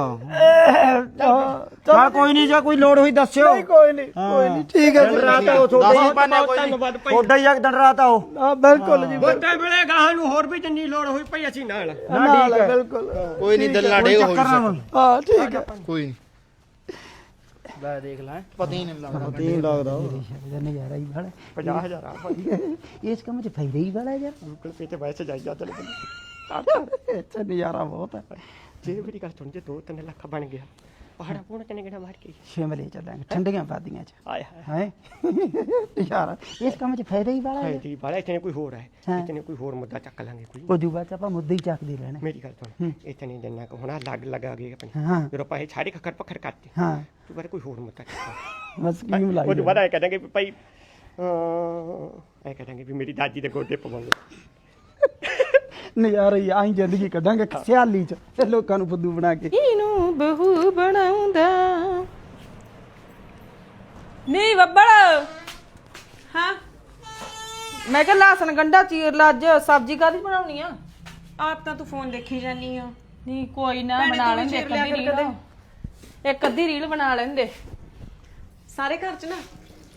ਚੱਲ ਕੋਈ ਨਹੀਂ ਜੇ ਕੋਈ ਲੋੜ ਹੋਈ ਦੱਸਿਓ। ਨਹੀਂ ਕੋਈ ਨਹੀਂ ਕੋਈ ਨਹੀਂ ਠੀਕ ਹੈ ਜੀ। ਰਾਤ ਆਓ ਤੁਹਾਡਾ। ਹੀ ਬਹੁਤ ਧੰਨਵਾਦ ਭਾਈ। ਤੁਹਾਡਾ ਹੀ ਇੱਕ ਦਿਨ ਰਾਤ ਆਓ। ਹਾਂ ਬਿਲਕੁਲ ਜੀ ਬੋਟੇ ਵੇਲੇ ਗਾਹਾਂ ਨੂੰ ਹੋਰ ਵੀ ਜਿੰਨੀ ਲੋੜ ਹੋਈ ਪਈ ਅਸੀਂ ਨਾਲ। ਨਾਲ ਹੈ, ਬਿਲਕੁਲ। ਕੋਈ ਨਹੀਂ ਦਿਲ ਕੋਈ ਡੇਗ ਚੱਕਰ ਨਾ ਹੋਈ ਹਾਂ ਠੀਕ ਹੈ। ਕੋਈ ਨਹੀਂ। ਲੈ ਦੇਖ ਲੈ। ਪਤਾ ਹੀ ਨਹੀਂ ਲੱਗਦਾ। ਪਤਾ ਹੀ ਨਹੀਂ ਲੱਗਦਾ। ਨਜ਼ਾਰਾ ਹੀ ਬੜਾ। 50000 ਆ ਭਾਈ। ਇਸ ਕੰਮ 'ਚ ਫਾਇਦਾ ਹੀ ਬੜਾ ਯਾਰ। ਪੇ ਤੇ ਵੈਸੇ ਜਾਈ ਜਾ ਤੇਰੇ ਇੱਥੇ ਨਜ਼ਾਰਾ ਬਹੁਤ ਹੈ ਜੇ ਮੇਰੀ ਗੱਲ ਸੁਣ ਜੇ 2-3 ਲੱਖ ਬਣ ਗਿਆ ਪਹਾੜਾ ਪੂਣਾ ਕਿੰਨੇ ਕਿਹੜਾ ਮਾਰ ਕੇ ਸ਼ਿਮਲੇ ਚੱਲਾਂਗੇ ਠੰਡੀਆਂ ਬਾਦੀਆਂ 'ਚ ਆਏ ਹਾਏ ਹੈ ਨਜ਼ਾਰਾ ਇਸ ਕੰਮ 'ਚ ਫਾਇਦਾ ਹੀ ਬੜਾ ਹੈ ਜੀ ਬਾਲਾ ਇਤਨੇ ਕੋਈ ਹੋਰ ਹੈ ਹਾਂ। ਇਤਨੇ ਕੋਈ ਹੋਰ ਮੁੱਦਾ ਚੱਕ ਲਾਂਗੇ ਕੋਈ ਉਦੋਂ ਬਾਅਦ 'ਚ ਆਪਾਂ ਮੁੱਦੇ ਹੀ ਚੱਕਦੇ ਰਹਿਣਾ ਮੇਰੀ ਗੱਲ ਸੁਣ ਇਤਨੇ ਜੰਨਾ ਕੋ ਹੋਣਾ ਲੱਗ ਲਗਾ ਗਏ ਆਪਣੇ ਹਾਂ ਜਦੋਂ ਪਾਏ ਛਾੜੀ ਖੱਖਰ ਪੱਖਰ ਕਰਤੇ ਹਾਂ ਤੂੰ ਬਾਰੇ ਕੋਈ ਹੋਰ ਮੁੱਦਾ ਚੱਕ ਬਸ ਸਕੀਮ ਲਾਈ ਉਹ ਬਾਅਦ ਇਹ ਕਹਾਂਗੇ ਵੀ ਭਾਈ ਇਹ ਕਹਾਂਗੇ ਵੀ ਮੇਰੀ ਦਾਦੀ ਦੇ ਗੋਡੇ ਪਵਾਉਂਗੇ ਨਜ਼ਾਰਾ ਹੀ ਆਈ ਜ਼ਿੰਦਗੀ ਕੱਢਾਂਗੇ ਸਿਆਲੀ 'ਚ ਤੇ ਲੋਕਾਂ ਨੂੰ ਫੁੱਦੂ ਬਣਾ ਕੇ। ਇਹਨੂੰ ਬਹੂ ਬਣਾਉਂਦਾ। ਨੀ ਬੱਬਲ। ਹਾਂ। ਮੈਂ ਕਿਹਾ ਲਾਸਨ ਗੰਡਾ ਚੀਰ ਲਾ ਅੱਜ ਸਬਜ਼ੀ ਕਾਦੀ ਬਣਾਉਣੀ ਆ? ਆਪ ਤਾਂ ਤੂੰ ਫੋਨ ਦੇਖੀ ਜਾਨੀ ਆ। ਨਹੀਂ ਕੋਈ ਨਾ ਬਣਾ ਲੈਂਦੇ ਇੱਕ ਅੱਧੀ ਰੀਲ। ਇੱਕ ਅੱਧੀ ਰੀਲ ਬਣਾ ਲੈਂਦੇ। ਸਾਰੇ ਘਰ ਚ ਨਾ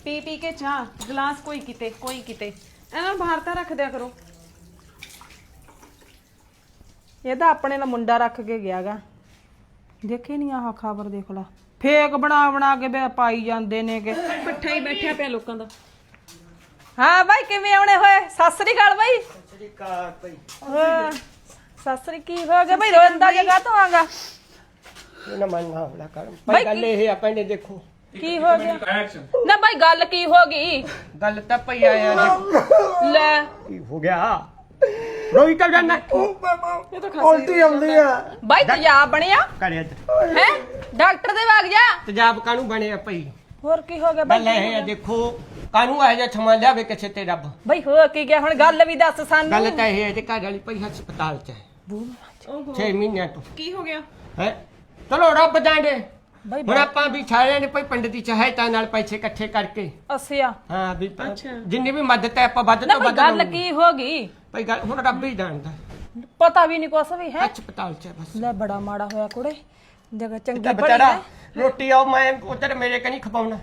ਪੀ ਪੀ ਕੇ ਚਾਹ ਗਲਾਸ ਕੋਈ ਕਿਤੇ ਕੋਈ ਕਿਤੇ। ਇਹਨਾਂ ਬਾਹਰ ਤਾਂ ਰੱਖ ਦਿਆ ਕਰੋ। ਇਹਦਾ ਆਪਣੇ ਨਾਲ ਮੁੰਡਾ ਰੱਖ ਕੇ ਗਿਆਗਾ। ਦੇਖੇ ਨਹੀਂ ਆਹ ਖਬਰ ਦੇਖ ਲਾ। ਫੇਕ ਬਣਾ ਬਣਾ ਕੇ ਬੇ ਪਾਈ ਜਾਂਦੇ ਨੇਗੇ। ਪੱਠਾ ਹੀ ਬੈਠਿਆ ਪਿਆ ਲੋਕਾਂ ਦਾ। ਹਾਂ ਬਾਈ ਕਿਵੇਂ ਆਉਣੇ ਹੋਏ? ਸਤਿ ਸ੍ਰੀ ਅਕਾਲ ਬਾਈ। ਹਾਂ, ਸਤਿ ਸ੍ਰੀ ਕੀ ਹੋ ਗਿਆ ਬਾਈ? ਰੋਂਦਾ ਜਗਾ ਤੋਂ ਆਗਾ? ਨਾ ਮਨ ਨਾ ਹੋਲਾ ਕਰ। ਭਾਈ ਗੱਲ ਇਹ ਆ ਪੈਣੇ ਦੇਖੋ। ਕੀ ਹੋ ਗਿਆ? ਨਾ ਬਾਈ ਗੱਲ ਕੀ ਹੋ ਗਈ? ਗੱਲ ਤਾਂ ਪਈ ਆਇਆ ਲੈ। ਕੀ ਹੋ ਗਿਆ? ਰੋਈ ਤਾਂ ਜਾਨਾ ਉਲਟੀ ਆਉਂਦੀ ਆ। ਬਾਈ ਤੇਜ਼ਾਬ ਬਣਿਆ? ਕਰਿਆ ਹੈ? ਡਾਕਟਰ ਦੇ ਵਗ ਜਾ। ਤੇਜਾਬ ਕਾਨੂੰ ਬਣਿਆ ਪਈ ਹੋਰ ਕੀ ਹੋ ਗਿਆ ਬਾਈ ਇਹ ਆ ਦੇਖੋ ਕਾਨੂੰ ਇਹ ਜਿਹਾ ਛਮਾ ਲਿਆਵੇ ਕਿਸੇ ਤੇ ਰੱਬ? ਬਾਈ ਹੋ ਕੀ ਗਿਆ? ਹੁਣ ਗੱਲ ਵੀ ਦੱਸ ਸਾਨੂੰ। ਗੱਲ ਤਾਂ ਇਹ ਹੈ ਤੇ ਘਰ ਵਾਲੀ ਪਈ ਹਸਪਤਾਲ ਚ ਹੈ। 6 ਮਹੀਨਿਆਂ ਤੋਂ। ਕੀ ਹੋ ਗਿਆ? ਹੈ? ਚਲੋ ਰੱਬ ਜਾਣੇ ਬਾਈ ਹੁਣ ਆਪਾਂ ਵੀ ਸਾਰਿਆਂ ਨੇ ਕੋਈ ਪਿੰਡ ਦੀ ਸਹਾਇਤਾ ਨਾਲ ਪੈਸੇ ਇਕੱਠੇ ਕਰਕੇ। ਅਸਿਆ। ਹਾਂ ਵੀ ਜਿੰਨੀ ਵੀ ਮਦਦ ਹੈ ਆਪਾਂ ਵੱਧ ਤੋਂ ਵੱਧ ਗੱਲ। ਕੀ ਹੋ ਗਈ? ਭਾਈ ਗੱਲ ਹੁਣ ਰੱਬ ਹੀ ਜਾਣਦਾ। ਪਤਾ ਵੀ ਨਹੀਂ ਕੁਛ ਵੀ ਹੈ। ਹਸਪਤਾਲ ਚ ਹੈ ਬਸ। ਲੈ ਬੜਾ ਮਾੜਾ ਹੋਇਆ ਕੁੜੇ। ਜਗਾ ਚੰਗੀ ਤਾਂ ਹੈ। ਰੋਟੀ ਆਉ ਮੈਂ ਉਧਰ ਮੇਰੇ ਕਨੀ ਖਪਾਉਣਾ।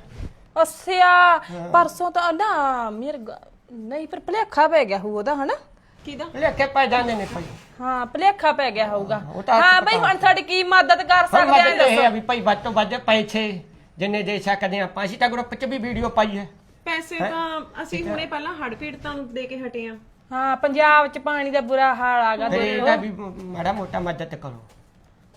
ਅਸਿਆ ਪਰਸੋਂ ਤਾਂ ਨਾ ਮੇਰੇ ਗ- ਨਹੀਂ ਪਰ ਭਲੇਖਾ ਪੈ ਗਿਆ ਹੋਊ ਉਹਦਾ ਹਨਾ? ਕਿਹਦਾ? ਲੈ ਕੇ ਪੈ ਜਾਂਦੇ ਨੇ ਭਾਈ। ਹਾਂ ਭਲੇਖਾ ਪੈ ਗਿਆ ਹੋਊਗਾ। ਉਹ ਤਾਂ ਹਾਂ ਬਈ ਹੁਣ ਸਾਡੀ ਕੀ ਮਦਦ ਕਰ ਹੁਣ ਸਕਦੇ ਆ ਮਦਦ ਇਹ ਆ ਦੱਸੋ ਵੀ ਭਾਈ ਵੱਧ ਤੋਂ ਵੱਧ ਪੈਸੇ ਜਿੰਨੇ ਦੇ ਸਕਦੇ ਆਪਾਂ। ਅਸੀਂ ਤਾਂ ਗਰੁੱਪ ਚ ਵੀ ਵੀਡੀਓ ਪਾਈ ਹੈ। ਪੈਸੇ ਤਾਂ ਅਸੀਂ ਹੁਣੇ ਪਹਿਲਾਂ ਹੜ ਪੀੜਤਾਂ ਨੂੰ ਦੇ ਕੇ ਹਟੇ ਆ ਹਾਂ ਪੰਜਾਬ ਚ ਪਾਣੀ ਦਾ ਬੁਰਾ ਹਾਲ ਆਗਾ ਤੇ ਇਹਦਾ ਵੀ ਮਾੜਾ ਮੋਟਾ ਮਦਦ ਕਰੋ।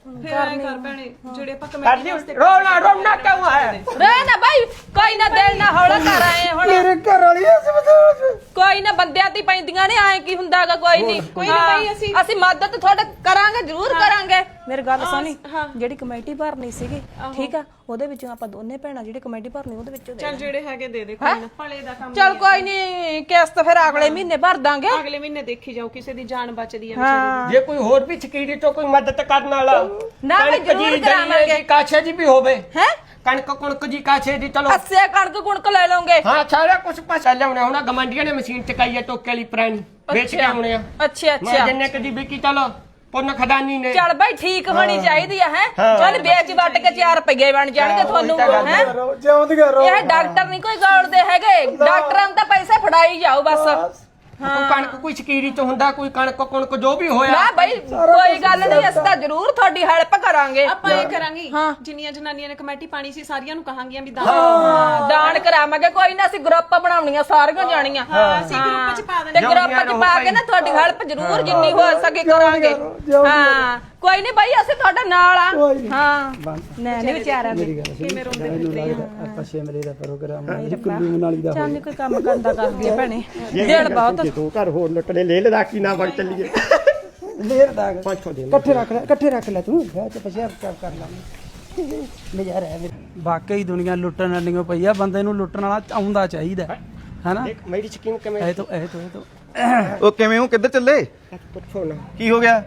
ਫਿਰ ਐ ਕਰ ਭੈਣੇ ਜਿਹੜੇ ਆਪਾਂ ਕਮੇਟੀ ਲਈ ਵਾਸਤੇ ਰੋਣਾ ਰੋਣਾ ਕਿਉਂ ਹੈ? ਰਹਿ ਨਾ ਬਾਈ ਕੋਈ ਨਾ ਦਿਲ ਨਾ ਹੌਲਾ ਕਰ ਆਏ ਹੁਣ। ਮੇਰੇ ਘਰ ਵਾਲੀ ਹਸਪਤਾਲ 'ਚ ਕੋਈ ਨਾ ਬੰਦਿਆਂ ਤੇ ਪੈਂਦੀਆਂ ਨੇ ਆਏ ਕੀ ਹੁੰਦਾਗਾ ਕੋਈ ਨਹੀਂ ਕੋਈ ਨੀ ਬਾਈ, ਅਸੀਂ- ਅਸੀਂ ਮਦਦ ਤੁਹਾਡੇ ਕਰਾਂਗੇ ਜ਼ਰੂਰ ਕਰਾਂਗੇ। ਮੇਰੇ ਗੱਲ ਸੁਣੀ ਜਿਹੜੀ ਕਮੇਟੀ ਭਰਨੀ ਸੀਗੀ ਠੀਕ ਆ ਉਹਦੇ ਵਿੱਚੋਂ ਆਪਾਂ ਦੋਨੇ ਭੈਣਾਂ ਜਿਹੜੀ ਕਮੇਟੀ ਭਰਨੀ ਉਹਦੇ ਵਿੱਚੋਂ ਦੇ ਚੱਲ ਜਿਹੜੇ ਹੈਗੇ ਦੇ ਦੇ ਕੋਈ ਨਾ। ਭਲੇ ਦਾ ਕੰਮ ਚਲ ਕੋਈ ਨਹੀਂ ਕਿਸ਼ਤ ਫਿਰ ਅਗਲੇ ਮਹੀਨੇ ਭਰ ਦਾਂਗੇ। ਅਗਲੇ ਮਹੀਨੇ ਦੇਖੀ ਜਾਓ ਕਿਸੇ ਦੀ ਜਾਨ ਬਚਦੀ ਹੈ। ਵਿਚਾਰੀ ਜੇ ਕੋਈ ਹੋਰ ਵੀ ਛਕੀਰੀ ਤੋਂ ਕੋਈ ਮਦਦ ਕਰਨ ਵਾਲਾ ਨਾ, ਮੈਂ ਕਣਕ ਜ਼ਰੂਰ ਕਰਾਵਾਂਗੇ। ਜੀ, ਕਾਛੇ ਜੀ ਵੀ ਹੋਵੇ। ਹੈ? ਕਣਕ ਕੁਣਕ ਜੀ ਕਾਛੇ ਦੀ ਚਲੋ। ਅੱਸੇ ਕਣਕ ਕੁਣਕ ਲੈ ਲਓਗੇ। ਹਾਂ ਸਾਰਾ ਕੁਝ ਪਾਸਾ ਲਿਆਉਣਾ ਹੁਣ ਗਮੰਡੀਆਂ ਨੇ ਮਸ਼ੀਨ ਚਕਾਈ ਹੈ ਟੋਕੇ ਵਾਲੀ ਪੁਰਾਣੀ ਵੇਚ ਕੇ ਆਉਣੇ ਆ। ਅੱਛਾ ਮੈਂ ਅੱਛਾ। ਜਿੰਨੇ ਕਦੀ ਵਿਕੀ ਚਲੋ। ਪੁੰਨ ਖਦਾਨੀ ਨੇ। ਚੱਲ ਬਈ ਠੀਕ ਹੋਣੀ ਚਾਹੀਦੀ ਆ ਹੈ? ਚੱਲ ਵੇਚ ਵੱਟ ਕੇ 4 ਰੁਪਏ ਬਣ ਜਾਣਗੇ ਤੁਹਾਨੂੰ ਹੈ? ਜਿਉਂਦੀਆਂ ਰਹੋ। ਇਹ ਡਾਕਟਰ ਨਹੀਂ ਕੋਈ ਗਾਲਦੇ ਹੈਗੇ। ਡਾਕਟਰਾਂ ਨੂੰ ਤਾਂ ਪੈਸੇ ਫੜਾਈ ਜਾਓ ਬਸ। ਕੋਈ ਕਣਕ ਕੋਈ ਸ਼ਕੀਰੀ ਚ ਹੁੰਦਾ ਕੋਈ ਕਣਕ ਕੁਣਕ ਜੋ ਵੀ ਹੋਇਆ। ਨਾ ਬਈ ਕੋਈ ਗੱਲ ਨਹੀਂ ਅਸੀਂ ਤਾਂ ਜ਼ਰੂਰ ਤੁਹਾਡੀ ਹੈਲਪ ਕਰਾਂਗੇ। ਆਪਾਂ ਇਹ ਕਰਾਂਗੇ ਜਿੰਨੀਆਂ ਜਨਾਨੀਆਂ ਨੇ ਕਮੇਟੀ ਪਾਣੀ ਸੀ ਸਾਰੀਆਂ ਨੂੰ ਕਹਾਂਗੀਆਂ ਵੀ ਦਾਨ ਹਾਂ, ਦਾਨ ਕਰਾਵਾਂਗੇ ਕੋਈ ਨਾ ਅਸੀਂ ਗਰੁੱਪ ਬਣਾਉਣੀਆਂ ਸਾਰੀਆਂ ਜਾਣੀਆਂ। ਅਸੀਂ ਗਰੁੱਪ ਚ ਪਾ ਤੇ ਗਰੁੱਪ ਚ ਪਾ ਕੇ ਨਾ ਤੁਹਾਡੀ ਹੈਲਪ ਜ਼ਰੂਰ ਜਿੰਨੀ ਹੋ ਸਕੇ ਕਰਾਂਗੇ। ਹਾਂ। ਕੋਈ ਨਹੀਂ ਬਾਈ ਅਸੀਂ ਤੁਹਾਡੇ ਨਾਲ ਆ। ਹਾਂ। ਨਹੀਂ ਨਹੀਂ ਵਿਚਾਰਾ ਦੇ। ਕਿਵੇਂ ਰੋਂਦੇ ਫਿਰਦੇ ਆ। ਆਪਾਂ ਸ਼ਿਮਲੇ ਦਾ ਪ੍ਰੋਗਰਾਮ ਹੈ ਕੁੱਲੂ ਮਨਾਲੀ ਦਾ ਚਾਂਦੀ ਕੋਈ ਕੰਮ ਕਰਦਾ ਕਰਦੀ ਆ ਭੈਣੇ। ਦਿਨ ਬਹੁਤ ਤੂੰ। ਘਰ ਹੋਰ ਲੁੱਟ ਲੈ ਲਦਾਕੀ ਨਾ ਵਗ ਚੱਲੀਏ। ਲੇਰ ਦਾਗ ਪਾਛੋ ਦੇ ਇਕੱਠੇ ਰੱਖ ਲੈ ਇਕੱਠੇ ਰੱਖ ਲੈ ਤੂੰ। ਬਾਅਦ ਚ ਪਛਾਣ ਕਰ ਕਰ ਲਾਂਗੇ ਨਜ਼ਾਰਾ ਹੈ ਵਾਕਈ ਦੁਨੀਆ ਲੁੱਟਣ ਵਾਲੀਆਂ ਪਈ ਆ ਬੰਦੇ ਨੂੰ ਲੁੱਟਣ ਵਾਲਾ ਆਉਂਦਾ ਚਾਹੀਦਾ ਹੈਨਾ? ਦੇਖ ਮੇਰੀ ਸਕੀਮ ਕਿਵੇਂ ਇਹ ਤੋਂ ਇਹ ਤੋਂ ਇਹ ਤੋਂ। ਉਹ ਕਿਵੇਂ ਹੋ? ਕਿੱਧਰ ਚੱਲੇ? ਪੁੱਛੋ ਨਾ। ਕੀ ਹੋ ਗਿਆ?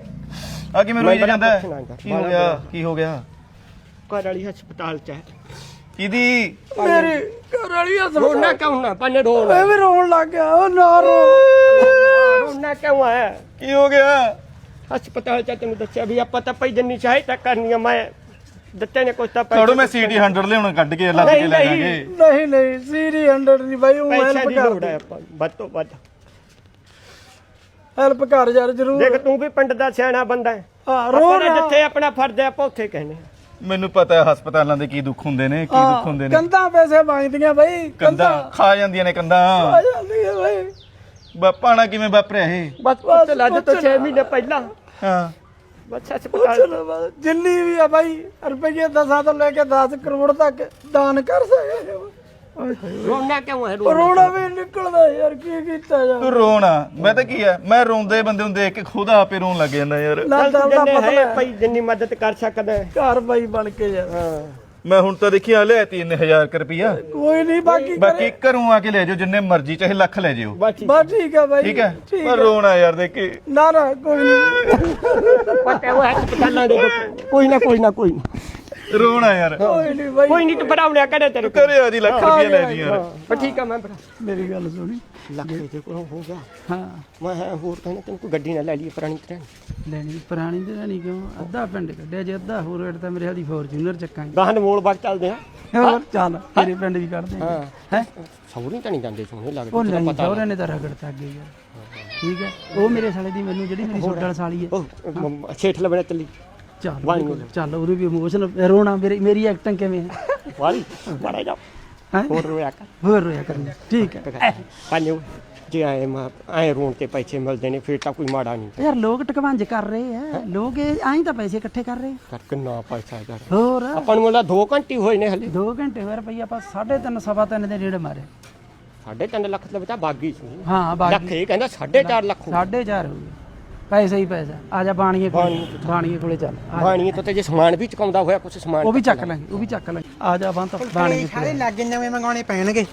ਆ ਕਿਵੇਂ ਰੋਈ ਮੈਂ ਜਾਂਦਾ? ਹੈ? ਪੁੱਛਣਾ ਹੈਗਾ। ਕੀ ਹੋ ਗਿਆ? ਕੀ ਹੋ ਗਿਆ? ਘਰ ਵਾਲੀ ਹਸਪਤਾਲ ਚ ਹੈ। ਕਿਹਦੀ? ਮੇਰੀ ਘਰ ਵਾਲੀ ਹੱਥ ਰੋਣਾ ਕਿਉਂ ਨਾ ਪੰਨੇ ਰੋਣਾ ਐਵੇਂ ਰੋਣ ਲੱਗ ਗਿਆ। ਉਹ ਨਾ ਰੋ। ਰੋਣਾ ਕਿਉਂ ਹੈ ਕੀ ਹੋ ਗਿਆ? ਹਸਪਤਾਲ ਚ ਤੈਨੂੰ ਦੱਸਿਆ ਵੀ ਆਪਾਂ ਤਾਂ ਪਈ ਜੰਨੀ ਸਹਾਇਤਾ ਕਰਨੀ ਆ। ਮੈਂ ਦਿੱਤੇ ਨੇ ਕੁਛ ਤਾਂ ਪੈਸੇ ਛੋੜੋ ਮੈਂ ਸੀਟੀ 100 ਲਿਆਉਣਾ ਕੱਢ ਕੇ ਲੱਗ ਕੇ ਨਹੀਂ, ਲੈ ਨਹੀਂ। ਜਾਾਂਗੇ ਨਹੀਂ ਨਹੀਂ ਸੀਰੀ 100 ਨਹੀਂ ਬਾਈ ਉਹ ਪੈਸੇ ਹੈਲਪ ਦੀ ਲੋੜ ਹੈ ਆਪਾਂ ਨੂੰ, ਵੱਧ ਤੋਂ ਵੱਧ। ਹੈਲਪ ਕਰ ਯਾਰ ਜ਼ਰੂਰ। ਦੇਖ ਤੂੰ ਵੀ ਪਿੰਡ ਦਾ ਸਿਆਣਾ ਬੰਦਾ ਹੈ। ਹਾਂ ਰੋ ਆਪਾਂ ਨਾ। ਜਿੱਥੇ ਆਪਣਾ ਫਰਜ਼ ਹੈ ਆਪਾਂ ਉੱਥੇ ਕਹਿੰਦੇ ਹਾਂ। ਮੈਨੂੰ ਪਤਾ ਹੈ ਹਸਪਤਾਲਾਂ ਦੇ ਕੀ ਦੁੱਖ ਹੁੰਦੇ ਨੇ ਕੀ ਦੁੱਖ ਹੁੰਦੇ ਨੇ। ਕੰਦਾ ਪੈਸੇ ਮੰਗਦੀਆਂ ਬਾਈ ਕੰਦਾ ਖਾ ਜਾਂਦੀਆਂ ਨੇ ਕੰਦਾ ਆ ਜਾਂਦੀ ਹੈ ਬਾਈ। ਬਾਪਾਣਾ ਕਿਵੇਂ ਵਾਪਰਿਆ ਇਹ? ਬਸ ਪੁੱਛ ਲੈ ਜਦੋਂ 6 ਮਹੀਨੇ ਪਹਿਲਾਂ। ਹਾਂ। ਬਸ ਹਸਪਤਾਲ ਚਲੋ ਬਸ ਜਿੰਨੀ ਵੀ ਆ ਬਾਈ ਰੁਪਈਏ 10 ਤੋਂ ਲੈ ਕੇ 10 ਕਰੋੜ ਤੱਕ ਦਾਨ ਕਰ ਸਕਦੇ ਹੋ। ਰੋਣਾ ਕਿਉਂ ਹੈ? ਰੋਣਾ ਵੀ ਨਿਕਲਦਾ ਯਾਰ ਕੀ ਕੀਤਾ ਜਾ? ਤੂੰ ਰੋਣਾ। ਮੈਂ ਤਾਂ ਕੀ ਹੈ ਮੈਂ ਰੋਂਦੇ ਬੰਦੇ ਨੂੰ ਦੇਖ ਕੇ ਖੁਦ ਆਪੇ ਰੋਣ ਲੱਗ ਜਾਂਦਾ ਯਾਰ। ਨਾ ਚੱਲ ਦਾ ਤੂੰ ਜਿੰਨੇ ਪਤਾ ਹੈ ਭਾਈ ਜਿੰਨੀ ਮਦਦ ਕਰ ਸਕਦਾ ਹੈ। ਘਰ ਬਾਈ ਬਣ ਕੇ ਯਾਰ। ਹਾਂ। ਮੈਂ ਹੁਣ ਤਾਂ ਦੇਖੀ ਆ ਲਿਆ 3000 ਰੁਪਇਆ ਕੋਈ ਨਹੀਂ ਬਾਕੀ ਬਾਕੀ ਘਰੋਂ ਆ ਕੇ ਲੈ ਜਾਓ ਜਿੰਨੇ ਮਰਜ਼ੀ ਚਾਹੇ ਲੱਖ ਲੈ ਜਾਓ ਬਸ ਠੀਕ ਬਸ ਠੀਕ ਹੈ ਬਾਈ। ਠੀਕ ਹੈ? ਪਰ ਰੋਣਾ ਯਾਰ ਦੇਖ ਕੇ। ਨਾ ਨਾ ਕੋਈ ਨਹੀਂ ਪਤਾ ਉਹ ਦੇ ਵਿੱਚ ਕੋਈ ਨਾ ਕੋਈ ਨਾ ਕੋਈ ਨਾ। ਰੋਣਾ ਯਾਰ। ਕੋਈ ਨਹੀਂ ਬਾਈ। ਕੋਈ ਨਹੀਂ ਤੂੰ ਕਰੇ ਤੇਰੇ ਕੋਲ। ਘਰੇ ਆ ਜੀ ਲੱਖ ਰੁਪਇਆ ਲੈ ਜੀ ਯਾਰ। ਪਰ ਠੀਕ ਆ ਮੈਂ ਬੜਾ ਮੇਰੀ ਗੱਲ ਸੁਣੀ। ਲੱਖ ਦੇ ਕੋਲ ਹੋ ਗਿਆ। ਹਾਂ। ਮੈਂ ਹੈ ਹੋਰ ਕਹਿੰਦਾ ਤੈਨੂੰ ਕੋਈ ਗੱਡੀ ਨਾ ਲੈ ਲਈ ਪੁਰਾਣੀ ਤਰ੍ਹਾਂ। ਲੈਣੀ ਪੁਰਾਣੀ ਤੇ ਲੈਣੀ ਕਿਉਂ? ਅੱਧਾ ਪਿੰਡ ਕੱਢਿਆ ਜੇ ਅੱਧਾ ਹੋਰ ਰੇਟ ਤਾਂ ਮੇਰੇ ਹਾਲ ਫੋਰਚੂਨਰ ਚੱਕਾਂਗੇ। ਗਾਹਨ ਮੋੜ ਬਾਗ ਚੱਲਦੇ ਆ। ਹੋਰ ਚੱਲ ਤੇਰੇ ਪਿੰਡ ਵੀ ਕੱਢਦੇ ਹਾਂ। ਹੈ? ਸੌਰੀ ਤਾਂ ਨਹੀਂ ਜਾਂਦੇ ਸੋਹਣੇ ਉਹ ਲੱਗਦੇ ਨਹੀਂ ਸਹੁਰੇ ਨੇ ਤਾਂ ਰਗੜ ਤਾ ਅੱਗੇ ਯਾਰ ਠੀਕ ਹੈ ਉਹ ਮੇਰੇ ਸਾਲੇ ਦੀ ਮੈਨੂੰ ਜਿਹੜੀ ਮੇਰੀ ਸੋਡਲ ਸਾਲੀ ਹੈ ਉਹ ਮ- ਸੇਠ ਲਬਣੇ ਚੱਲੀ ਚੱਲ ਉਹਦੇ ਵੀ ਇਮੋਸ਼ਨ ਰੋਣਾ ਮੇਰੀ ਮੇਰੀ ਐਕਟਿੰਗ ਕਿਵੇਂ ਹੈ? ਵਾਲੀ ਬੜਾ ਜਾ? ਹੋਰ ਰੋਇਆ ਕਰ। ਹੋਰ ਰੋਇਆ ਕਰਨੀ ਠੀਕ ਹੈ। ਪੰਜ ਜੇ ਆਏ ਮਾ ਆਏ ਰੋਣ ਤੇ ਪੈਸੇ ਮਿਲਦੇ ਨੇ ਫਿਰ ਤਾਂ ਕੋਈ ਮਾੜਾ ਨਹੀਂ। ਯਾਰ ਲੋਕ ਟਕਵੰਜ ਕਰ ਰਹੇ ਆ। ਲੋਕ ਆਈ ਤਾਂ ਪੈਸੇ ਇਕੱਠੇ ਕਰ ਰਹੇ। ਕਰ ਕਿੰਨਾ ਪੈਸਾ ਕਰ ਹੋਰ? ਆਪਾਂ ਨੂੰ ਮੋਲਾ 2 ਘੰਟੇ ਹੋਏ ਨੇ ਹਲੇ। 2 ਘੰਟੇ ਹੋਏ ਰੁਪਈਆ ਆਪਾਂ 3.5 ਸਵਾ ਤਿੰਨ ਦੇ ਨੇੜੇ ਮਾਰੇ। ਸਾਢੇ ਤਿੰਨ ਲੱਖ ਦਾ ਬਤਾ ਬਾਗੀ ਸੀ। ਹਾਂ ਲੱਖ ਬਾਕੀ ਇਹ ਕਹਿੰਦਾ 4.5 ਲੱਖ ਹੋ 4.5 ਹੋ ਗਏ। ਪੈਸਾ ਹੀ ਪੈਸਾ। ਆ ਜਾ ਬਾਣੀਏ ਕੋਲੇ। ਬਾਣੀਏ ਕੋਲੇ ਚੱਲ। ਆ ਜਾ। ਬਾਣੀ ਤੋਂ ਤੇ ਜੇ ਸਮਾਨ ਵੀ ਚੁਕਾਉਂਦਾ ਹੋਇਆ ਕੁਝ ਸਮਾਨ ਉਹ ਵੀ ਚੱਕ ਲਾਂਗੇ ਉਹ ਵੀ ਚੱਕ ਲਾਂਗੇ ਆ ਜਾ ਬੰਤ ਬਾਣੀਏ ਕੋਲੇ ਲੱਗੇ ਨਵੇਂ ਮੰਗਾਉਣੇ ਪੈਣਗੇ।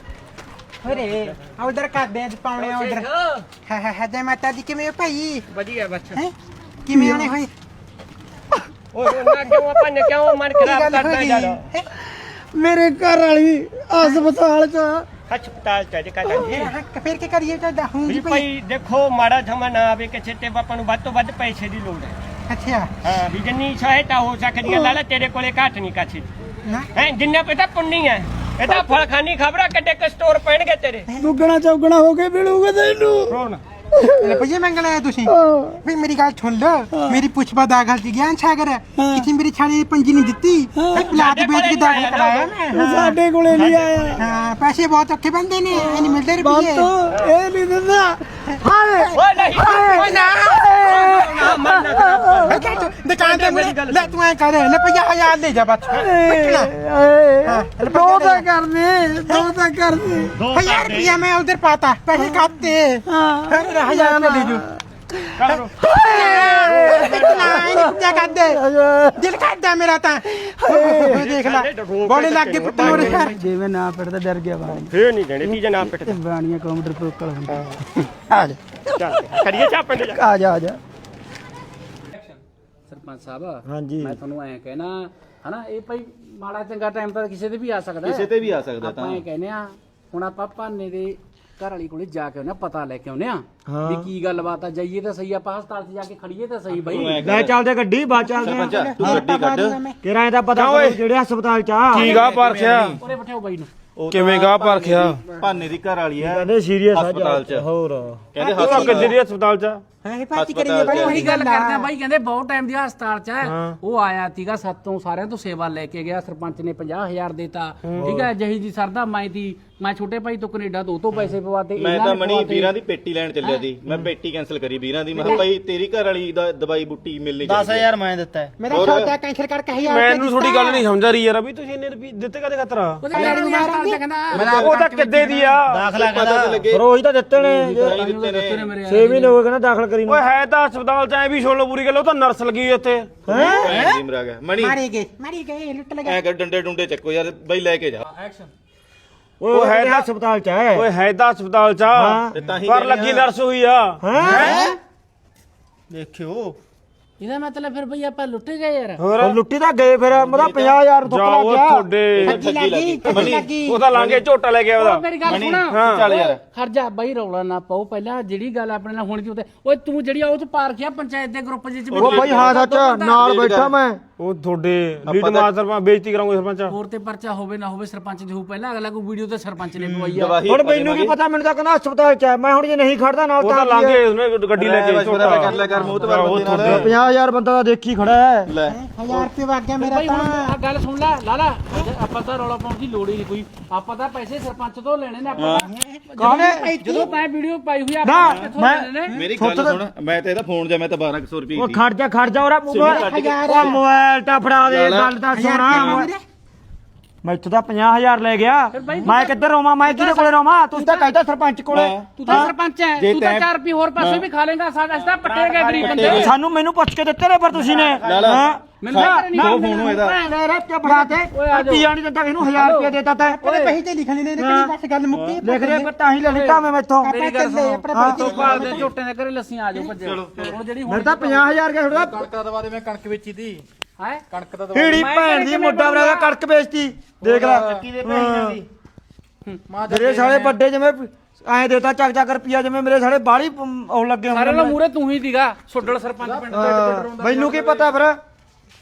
ਹੋਰੇ ਆਰਡਰ ਕਰਦੇ ਅੱਜ ਪਾਉਣੇ ਆਰਡਰ ਹੈ ਹੈ ਹੈ ਜੈ ਮਾਤਾ ਦੀ ਕਿਵੇਂ ਹੋ ਭਾਈ? ਵਧੀਆ ਬੱਚਾ ਹੈ? ਕਿਵੇਂ ਆਉਣੇ ਹੋਏ? ਉਹ ਰੋਣਾ ਕਿਉਂ ਆਪਾਂ ਨੇ ਕਿਉਂ ਮਨ ਖਰਾਬ ਕਰਦਾ ਯਾਰ? ਹੈਂ? ਮੇਰੇ ਘਰ ਵਾਲੀ ਹਸਪਤਾਲ ਚ ਹਸਪਤਾਲ ਚ ਜੇ ਕਹਿੰਦਾ ਹਾਂ, ਫਿਰ ਕੀ ਕਰੀਏ ਤੁਹਾਡਾ ਹੁਣ ਜੀ ਭਾਈ ਦੇਖੋ ਮਾੜਾ ਸਮਾਂ ਨਾ ਆਵੇ ਕਿਸੇ ਤੇ ਆਪਾਂ ਨੂੰ ਵੱਧ ਤੋਂ ਵੱਧ ਪੈਸੇ ਦੀ ਲੋੜ ਹੈ। ਅੱਛਾ। ਹਾਂ ਵੀ ਜਿੰਨੀ ਸਹਾਇਤਾ ਹੋ ਸਕਦੀ ਹੈ ਲਾਲਾ ਤੇਰੇ ਕੋਲੇ ਘੱਟ ਨਹੀਂ ਕਾਛੀ। ਨਾ। ਹੈ ਜਿੰਨਾ ਪਤਾ ਪੁੰਨੀ ਹੈ ਇਹਦਾ ਫਲ ਖਾਨੀ ਖਬਰਾਂ ਕਿੱਡੇ ਕ ਸਟੋਰ ਪੈਣਗੇ ਤੇਰੇ। ਦੁੱਗਣਾ ਚੌਗਣਾ ਹੋ ਕੇ ਮਿਲੂਗਾ ਤੈਨੂੰ। ਰੋਣ ਰੁਪਈਏ ਮੰਗਣ ਆਏ ਤੁਸੀਂ? ਵੀ ਮੇਰੀ ਗੱਲ ਸੁਣ ਲਓ ਮੇਰੀ ਪੁੱਛਵਾ ਦਾਖਲ ਸੀ ਗਿਆਨ ਸਾਗਰ ਕਿਸੇ ਮੇਰੀ ਛਾਲੀ ਪੰਜੀ ਨਹੀਂ ਦਿੱਤੀ ਇਹ ਪਲਾਟ ਵੇਚ ਕੇ ਦਾਖਲ ਕਰਾਇਆ। ਮੈਂ ਸਾਡੇ ਕੋਲੇ ਨਹੀਂ ਆਇਆ। ਹਾਂ। ਪੈਸੇ ਬਹੁਤ ਔਖੇ ਬੰਦੇ ਨੇ ਇਹ ਨਹੀਂ ਮਿਲਦੇ ਰੁਪਈਏ। ਬੰਤੋ ਇਹ ਨਹੀਂ ਦਿੰਦਾ। ਹਾਏ ਓਏ ਨਹੀਂ ਓਏ ਨਾ ਦੁਕਾਨ ਤੇ ਮੁੜੇ ਲੈ ਤੂੰ ਐ ਕਰ ਲੈ ਜਾ ਬਸ। ਏ, ਏ, ਦੋ ਤਾਂ ਕਰਨੇ ਦੋ ਤਾਂ ਕਰਨੇ। ਹਜ਼ਾਰ ਰੁਪਈਆ ਮੈਂ ਉਧਰ ਪਾਤਾ ਪੈਸੇ ਕਾਤੇ ਹਾਂ। ਫਿਰ ਹਜ਼ਾਰ में ले जो ਨਾ ਇਹ ਕੁੱਤਿਆ ਕਰਦੇ ਦਿਲ ਕਰਦਾ ਮੇਰਾ ਤਾਂ ਓਏ ਦੇਖ ਲੈ ਬੋਲੇ ਲੱਗ ਗਏ ਪੁੱਤ ਮੋਰੇ ਯਾਰ ਜਿਵੇਂ ਨਾ ਪਿੱਟਦਾ ਡਰ ਗਿਆ ਬਾਣੀ ਫੇਰ ਨਹੀਂ ਦੇਣੇ ਤੀਜੇ ਨਾਮ ਪਿੱਟ ਤੇ ਬਾਣੀਆਂ ਕਾਊਂਟਰ ਪੋਕਲ ਹੁੰਦਾ ਆ ਜਾ ਚੱਲ ਕਰੀਏ ਚਾ ਪਿੰਡ ਜਾ ਆ ਜਾ ਆ ਜਾ ਸਰਪੰਚ ਸਾਹਿਬ ਹਾਂਜੀ। ਮੈਂ ਤੁਹਾਨੂੰ ਐਂ ਕਹਿਣਾ ਹਨਾ ਇਹ ਭਾਈ ਮਾੜਾ ਚੰਗਾ ਟਾਈਮ ਤਾਂ ਕਿਸੇ ਤੇ ਵੀ ਆ ਸਕਦਾ। ਕਿਸੇ ਤੇ ਵੀ ਆ ਸਕਦਾ ਆਪਾਂ ਤਾਂ ਇਹ ਕਹਿੰਦੇ ਆ ਹੁਣ ਆਪਾਂ ਭਾਨੇ ਦੇ ਘਰ ਵਾਲੀ ਕੋਲੇ ਜਾ ਕੇ ਆ ਪਤਾ ਲੈ ਕੇ ਆਉਨੇ ਆ ਵੀ ਕੀ ਗੱਲਬਾਤ ਆ ਜਾਈਏ ਤਾਂ ਸਹੀ ਆਪਾਂ ਹਸਪਤਾਲ 'ਚ ਜਾ ਕੇ ਖੜੀਏ ਤਾਂ ਸਹੀ ਬਈ। ਲੈ ਚੱਲਦੇ ਗੱਡੀ ਬਾਅਦ ਚੱਲਦੇ ਆ ਸਰਪੰਚ ਤੂੰ ਗੱਡੀ ਕੱਢ। ਕਿਰਾਏ ਦਾ ਪਤਾ ਕਰੋ ਜਿਹੜੇ ਹਸਪਤਾਲ ਚ ਆ। ਕੀ ਗਾ ਪਰਖਿਆ? ਉਰੇ ਬਿਠਾਓ ਬਾਈ ਨੂੰ। ਕਿਵੇਂ ਗਾ ਪਰਖਿਆ? ਭਾਨੇ ਦੀ ਘਰ ਵਾਲੀ ਹੈ ਕਹਿੰਦੇ ਸੀਰੀਅਸ ਆ ਹਸਪਤਾਲ ਚ। ਹੋਰ। ਕਹਿੰਦੇ ਹਸਪਤਾਲ ਚ। ਹਾਂ ਪਾਤੀ ਕਰੀਏ ਬੜੀ ਉਹੀ ਗੱਲ ਕਰਦੇ ਆ ਬਾਈ ਕਹਿੰਦੇ ਬਹੁਤ ਟਾਈਮ ਦੀ ਹਸਪਤਾਲ 'ਚ ਹੈ। ਉਹ ਆਇਆ ਸੀਗਾ ਸਾਤੋਂ ਸਾਰਿਆਂ ਤੋਂ ਸੇਵਾ ਲੈ ਕੇ ਗਿਆ ਸਰਪੰਚ ਨੇ 50000 ਦੇਤਾ। ਠੀਕ ਹੈ ਜਹੀ ਜੀ ਸਰਦਾ ਮੈਂ ਦੀ ਮੈਂ ਛੋਟੇ ਭਾਈ ਤੋਂ ਕੈਨੇਡਾ ਤੋਂ ਉਹ ਤੋਂ ਪੈਸੇ ਪਵਾਤੇ ਮੈਂ ਤਾਂ ਮਣੀ। ਵੀਰਾਂ ਦੀ ਪੇਟੀ ਲੈਣ ਚੱਲਿਆ ਸੀ। ਮੈਂ ਪੇਟੀ ਕੈਨਸਲ ਕਰੀ ਵੀਰਾਂ ਦੀ। ਮੈਂ ਕਿਹਾ ਭਾਈ ਤੇਰੀ ਘਰ ਵਾਲੀ ਦਾ ਦਵਾਈ ਬੁੱਟੀ ਮਿਲਣੀ ਚਾਹੀਦੀ 10000 ਮੈਂ ਦਿੱਤਾ ਮੇਰਾ ਸੌਦਾ ਕੈਂਸਲ ਕਰਕੇ ਹਜ਼ਾਰ ਮੈਨੂੰ ਥੋੜੀ ਗੱਲ ਨਹੀਂ ਸਮਝ ਆ ਰਹੀ ਯਾਰ ਅਭੀ ਤੁਸੀਂ ਇੰਨੇ ਰੁਪਏ ਦਿੱਤੇ ਕਦੇ ਖਤਰ ਯਾਰ ਕਹਿੰਦਾ ਉਹ ਤਾਂ ਕਿੱਦੇ ਦੀ ਆ? ਲੱਗੇ। ਪਰ ਉਹੀ ਤਾਂ ਦਿੱਤੇ ਨੇ। ਦਵਾਈ ਦਿੱਤੇ ਨੇ ਮੇਰੇ 6 ਮਹੀਨੇ ਹੋ ਗਏ ਕਹਿੰਦਾ ਦਾਖਲ ਕਰੀ ਨੂੰ? ਓਏ ਹੈ ਤਾਂ ਹਸਪਤਾਲ ਚ ਐ ਵੀ ਸੁਣ ਲਓ ਪੂਰੀ ਗੱਲ ਉਹ ਤਾਂ ਨਰਸ ਲੱਗੀ ਹੋਈ ਉੱਥੇ। ਭੈਣ ਦੀ ਮਰਾ ਗਿਆ ਮਣੀ। ਮਾਰੇ ਗਏ ਮਾਰੀ ਗਏ ਲੁੱਟ ਲਗਾ। ਐ ਕਰ ਡੰਡੇ ਡੁੰਡੇ ਚੱਕੋ ਯਾਰ ਬਈ ਲੈ ਕੇ ਜਾ। ਓਏ ਉਹ ਹੈ ਹਸਪਤਾਲ ਚ ਹੈ। ਓਏ ਹੈ ਤਾਂ ਹਸਪਤਾਲ ਚ ਆ। ਤੇ ਤਾਂ ਹੀ ਪਰ ਲੱਗੀ ਰਿਹਾ। ਨਰਸ ਹੋਈ ਆ। ਹੈ? ਦੇਖਿਓ। ਇਹਦਾ ਮਤਲਬ ਫਿਰ ਬਈ ਆਪਾਂ ਲੁੱਟੇ ਗਏ ਯਾਰ। ਹੋਰ? ਉਹ ਲੁੱਟੀ ਤਾਂ ਗਏ ਫਿਰ ਮਦਾ 50000 ਤੋਂ ਜਾਓ ਲੱਗ ਗਿਆ। ਤੁਹਾਡੇ ਠੱਗੀ ਲੱਗੀ ਠੱਗੀ ਲੱਗੀ। ਉਹ ਤਾਂ ਲਾਂਗੇ ਝੋਟਾ ਲੈ ਕੇ ਉਹਦਾ। ਮੇਰੀ ਗੱਲ ਸੁਣਾ। ਚੱਲ ਯਾਰ। ਖਰਜਾ ਬਾਈ ਰੌਲਾ ਨਾ ਪਾਓ। ਪਹਿਲਾਂ ਜਿਹੜੀ ਗੱਲ ਆਪਣੇ ਨਾਲ ਹੋਣੀ ਚਾਹੀਦੀ ਓਏ ਤੂੰ ਜਿਹੜੀ ਆ ਉਹ ਚ ਪਾਰ ਗਿਆ ਪੰਚਾਇਤ ਦੇ ਗਰੁੱਪ ਜਿਹੇ ਚ ਉਹ ਭਾਈ ਹਾਂ ਸੱਚ ਨਾਲ ਬੈਠਾ ਮੈਂ। ਉਹ ਤੁਹਾਡੇ ਲੀਡ ਮਾਸਟਰ ਪਾ ਬੇਇੱਜ਼ਤੀ ਕਰਾਂਗੇ ਸਰਪੰਚ ਹੋਰ ਤੇ ਪਰਚਾ ਹੋਵੇ ਨਾ ਹੋਵੇ ਸਰਪੰਚ ਦੇ ਹੋ ਪਹਿਲਾਂ ਅਗਲਾ ਕੋਈ ਵੀਡੀਓ ਤੇ ਸਰਪੰਚ ਨੇ ਪਵਾਈ ਆ। ਹੁਣ ਮੈਨੂੰ ਕੀ ਪਤਾ ਮੈਨੂੰ ਤਾਂ ਕਹਿੰਦਾ ਹਸਪਤਾਲ ਚ ਮੈਂ ਹੁਣ ਜੇ ਨਹੀਂ ਖੜਦਾ ਨਾਲ ਉਹ ਤਾਂ ਤਾਂ ਲਾਂਗੇ ਉਹਨੇ ਗੱਡੀ ਲੈ ਕੇ ਮਸ਼ਵਰਾ ਕਰ ਲੈ ਕਰ ਮੂੰਹ ਤੇ ਬੰਦੇ ਨਾਲ 50000 ਬੰਦਾ ਤਾਂ ਦੇਖੀ ਖੜਾ ਹੈ। ਲੈ। ਹਜ਼ਾਰ ਰੁਪਏ ਵਗ ਗਿਆ ਮੇਰਾ ਭਾਈ ਹੁਣ ਤਾਂ। ਆ ਗੱਲ ਸੁਣ ਲੈ ਲਾਲਾ ਆਪਾਂ ਤਾਂ ਰੌਲਾ ਪਾਉਣ ਦੀ ਲੋੜ ਹੀ ਨਹੀਂ ਕੋਈ। ਆਪਾਂ ਤਾਂ ਪੈਸੇ ਸਰਪੰਚ ਤੋਂ ਲੈਣੇ ਨੇ ਆਪਾਂ ਤਾਂ ਜਦੋਂ ਮੈਂ ਵੀਡੀਓ ਪਾਈ ਹੋਈ ਆ ਆਪਾਂ ਕਿੱਥੋਂ ਲੈਣੇ ਨੇ। ਮੇਰੀ ਗੱਲ ਸੁਣ ਮੈਂ ਤੇ ਇਹਦਾ ਫੋਨ ਜਾ ਮੈਂ ਤਾਂ 1200 ਰੁਪਏ ਉਹ ਖੜ ਜਾ ਖੜ ਜਾ ਉਹਦਾ ਮੋਬਾਈਲ ਉਹ ਮੋਬਾਈਲ ਤਾਂ ਫੜਾ ਦੇ ਗੱਲ ਤਾਂ ਸੁਣਾ। ਇੱਥੋਂ ਤਾਂ 50000 ਲੈ ਗਿਆ। ਮੈਂ ਕਿੱਧਰ ਰੋਵਾਂ? ਮੈਂ ਕਿਹਦੇ ਕੋਲੇ ਰੋਵਾਂ? ਤੁਸੀਂ ਤਾਂ ਕਹਿੰਦਾ ਸਰਪੰਚ ਕੋਲੇ। ਤੂੰ ਤਾਂ ਸਰਪੰਚ ਹੈ। ਤੂੰ ਤਾਂ 4 ਰੁਪਏ ਹੋਰ ਪਾਸੇ ਵੀ ਖਾ ਲੇਗਾ। ਸਾਡਾ ਅਸੀਂ ਤਾਂ ਪੱਟੇ ਗਏ ਗਰੀਬ ਬੰਦੇ। ਸਾਨੂੰ ਮੈਨੂੰ ਪੁੱਛ ਕੇ ਦਿੱਤੇ ਨੇ ਪਰ ਤੁਸੀਂ ਨੇ। ਹਾਂ। ਮੈਨੂੰ ਦੋ ਫੋਨ ਇਹਦਾ ਭੈਣੇ। ਰੇ ਤੇ? ਫੜਾ ਤੇ ਪੀਆ ਨਹੀਂ ਦਿੰਦਾ ਇਹਨੂੰ 1000 ਰੁਪਏ ਦੇਤਾ ਤੈਂ। ਉਹਦੇ ਪੈਸੇ ਤੇ ਲਿਖਣੇ ਨੇ ਕਿਹੜੀ ਬਸ ਗੱਲ ਮੁੱਕੀ? ਲਿਖ ਦੇ ਫਿਰ ਤਾਂ ਹੀ ਲੈ ਲਿੱਤਾ ਮੈਂ ਮੈਥੋਂ। ਚੱਲੇ ਆਪਣੇ ਹਾਂ। ਤੋਂ ਪਾਲ ਦੇ ਝੋਟੇ ਦੇ ਘਰੇ ਲੱਸੀਆਂ ਆ ਜਾਓ ਭੱਜੇ ਹੁਣ ਜਿਹੜੀ ਮੇਰੇ ਤਾਂ 50000 ਗਿਆ ਥੋੜਾ ਹੈ? ਹੀੜੀ ਭੈਣ ਦੀ ਮੋਢਾ ਬਰਾ ਕਣਕ ਵੇਚਤੀ ਦੇਖ ਲੈ। ਮੇਰੇ ਸਾਲੇ ਵੱਡੇ ਜਿਵੇਂ ਐਂ ਦੇਤਾ ਚੱਕ ਚੱਕ ਰੁਪਿਆ ਜਿਵੇਂ ਮੇਰੇ ਸਾਲੇ ਬਾਹਲੀ ਉਹ ਲੱਗੇ ਸਾਰੇ ਹੁੰਦੇ ਨਾਲ ਮੂਰੇ ਤੂੰ ਹੀ ਦੀਗਾ ਛੋਡਲ ਸਰਪੰਚ ਪਿੰਡ ਹਾਂ, ਮੈਨੂੰ ਕੀ ਪਤਾ ਫਿਰ?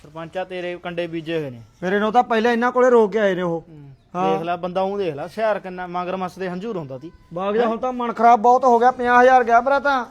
ਸਰਪੰਚਾ ਤੇਰੇ ਕੰਡੇ ਬੀਜੇ ਹੋਏ ਨੇ। ਮੇਰੇ ਨੂੰ ਤਾਂ ਪਹਿਲਾਂ ਇਹਨਾਂ ਕੋਲੇ ਰੋਕ ਕੇ ਆਏ ਨੇ ਉਹ। ਦੇਖ ਲੈ ਬੰਦਾ ਉਹ ਦੇਖ ਲੈ ਸ਼ਹਿਰ ਕਿੰਨਾ ਮਗਰ ਮੱਸ ਦੇ ਹੰਝੂਰ ਹੁੰਦਾ ਸੀ। ਬਾਗ ਜਾ ਹੁਣ ਤਾਂ ਮਨ ਖਰਾਬ ਬਹੁਤ ਹੋ ਗਿਆ 50000 ਗਿਆ ਮੇਰਾ ਤਾਂ।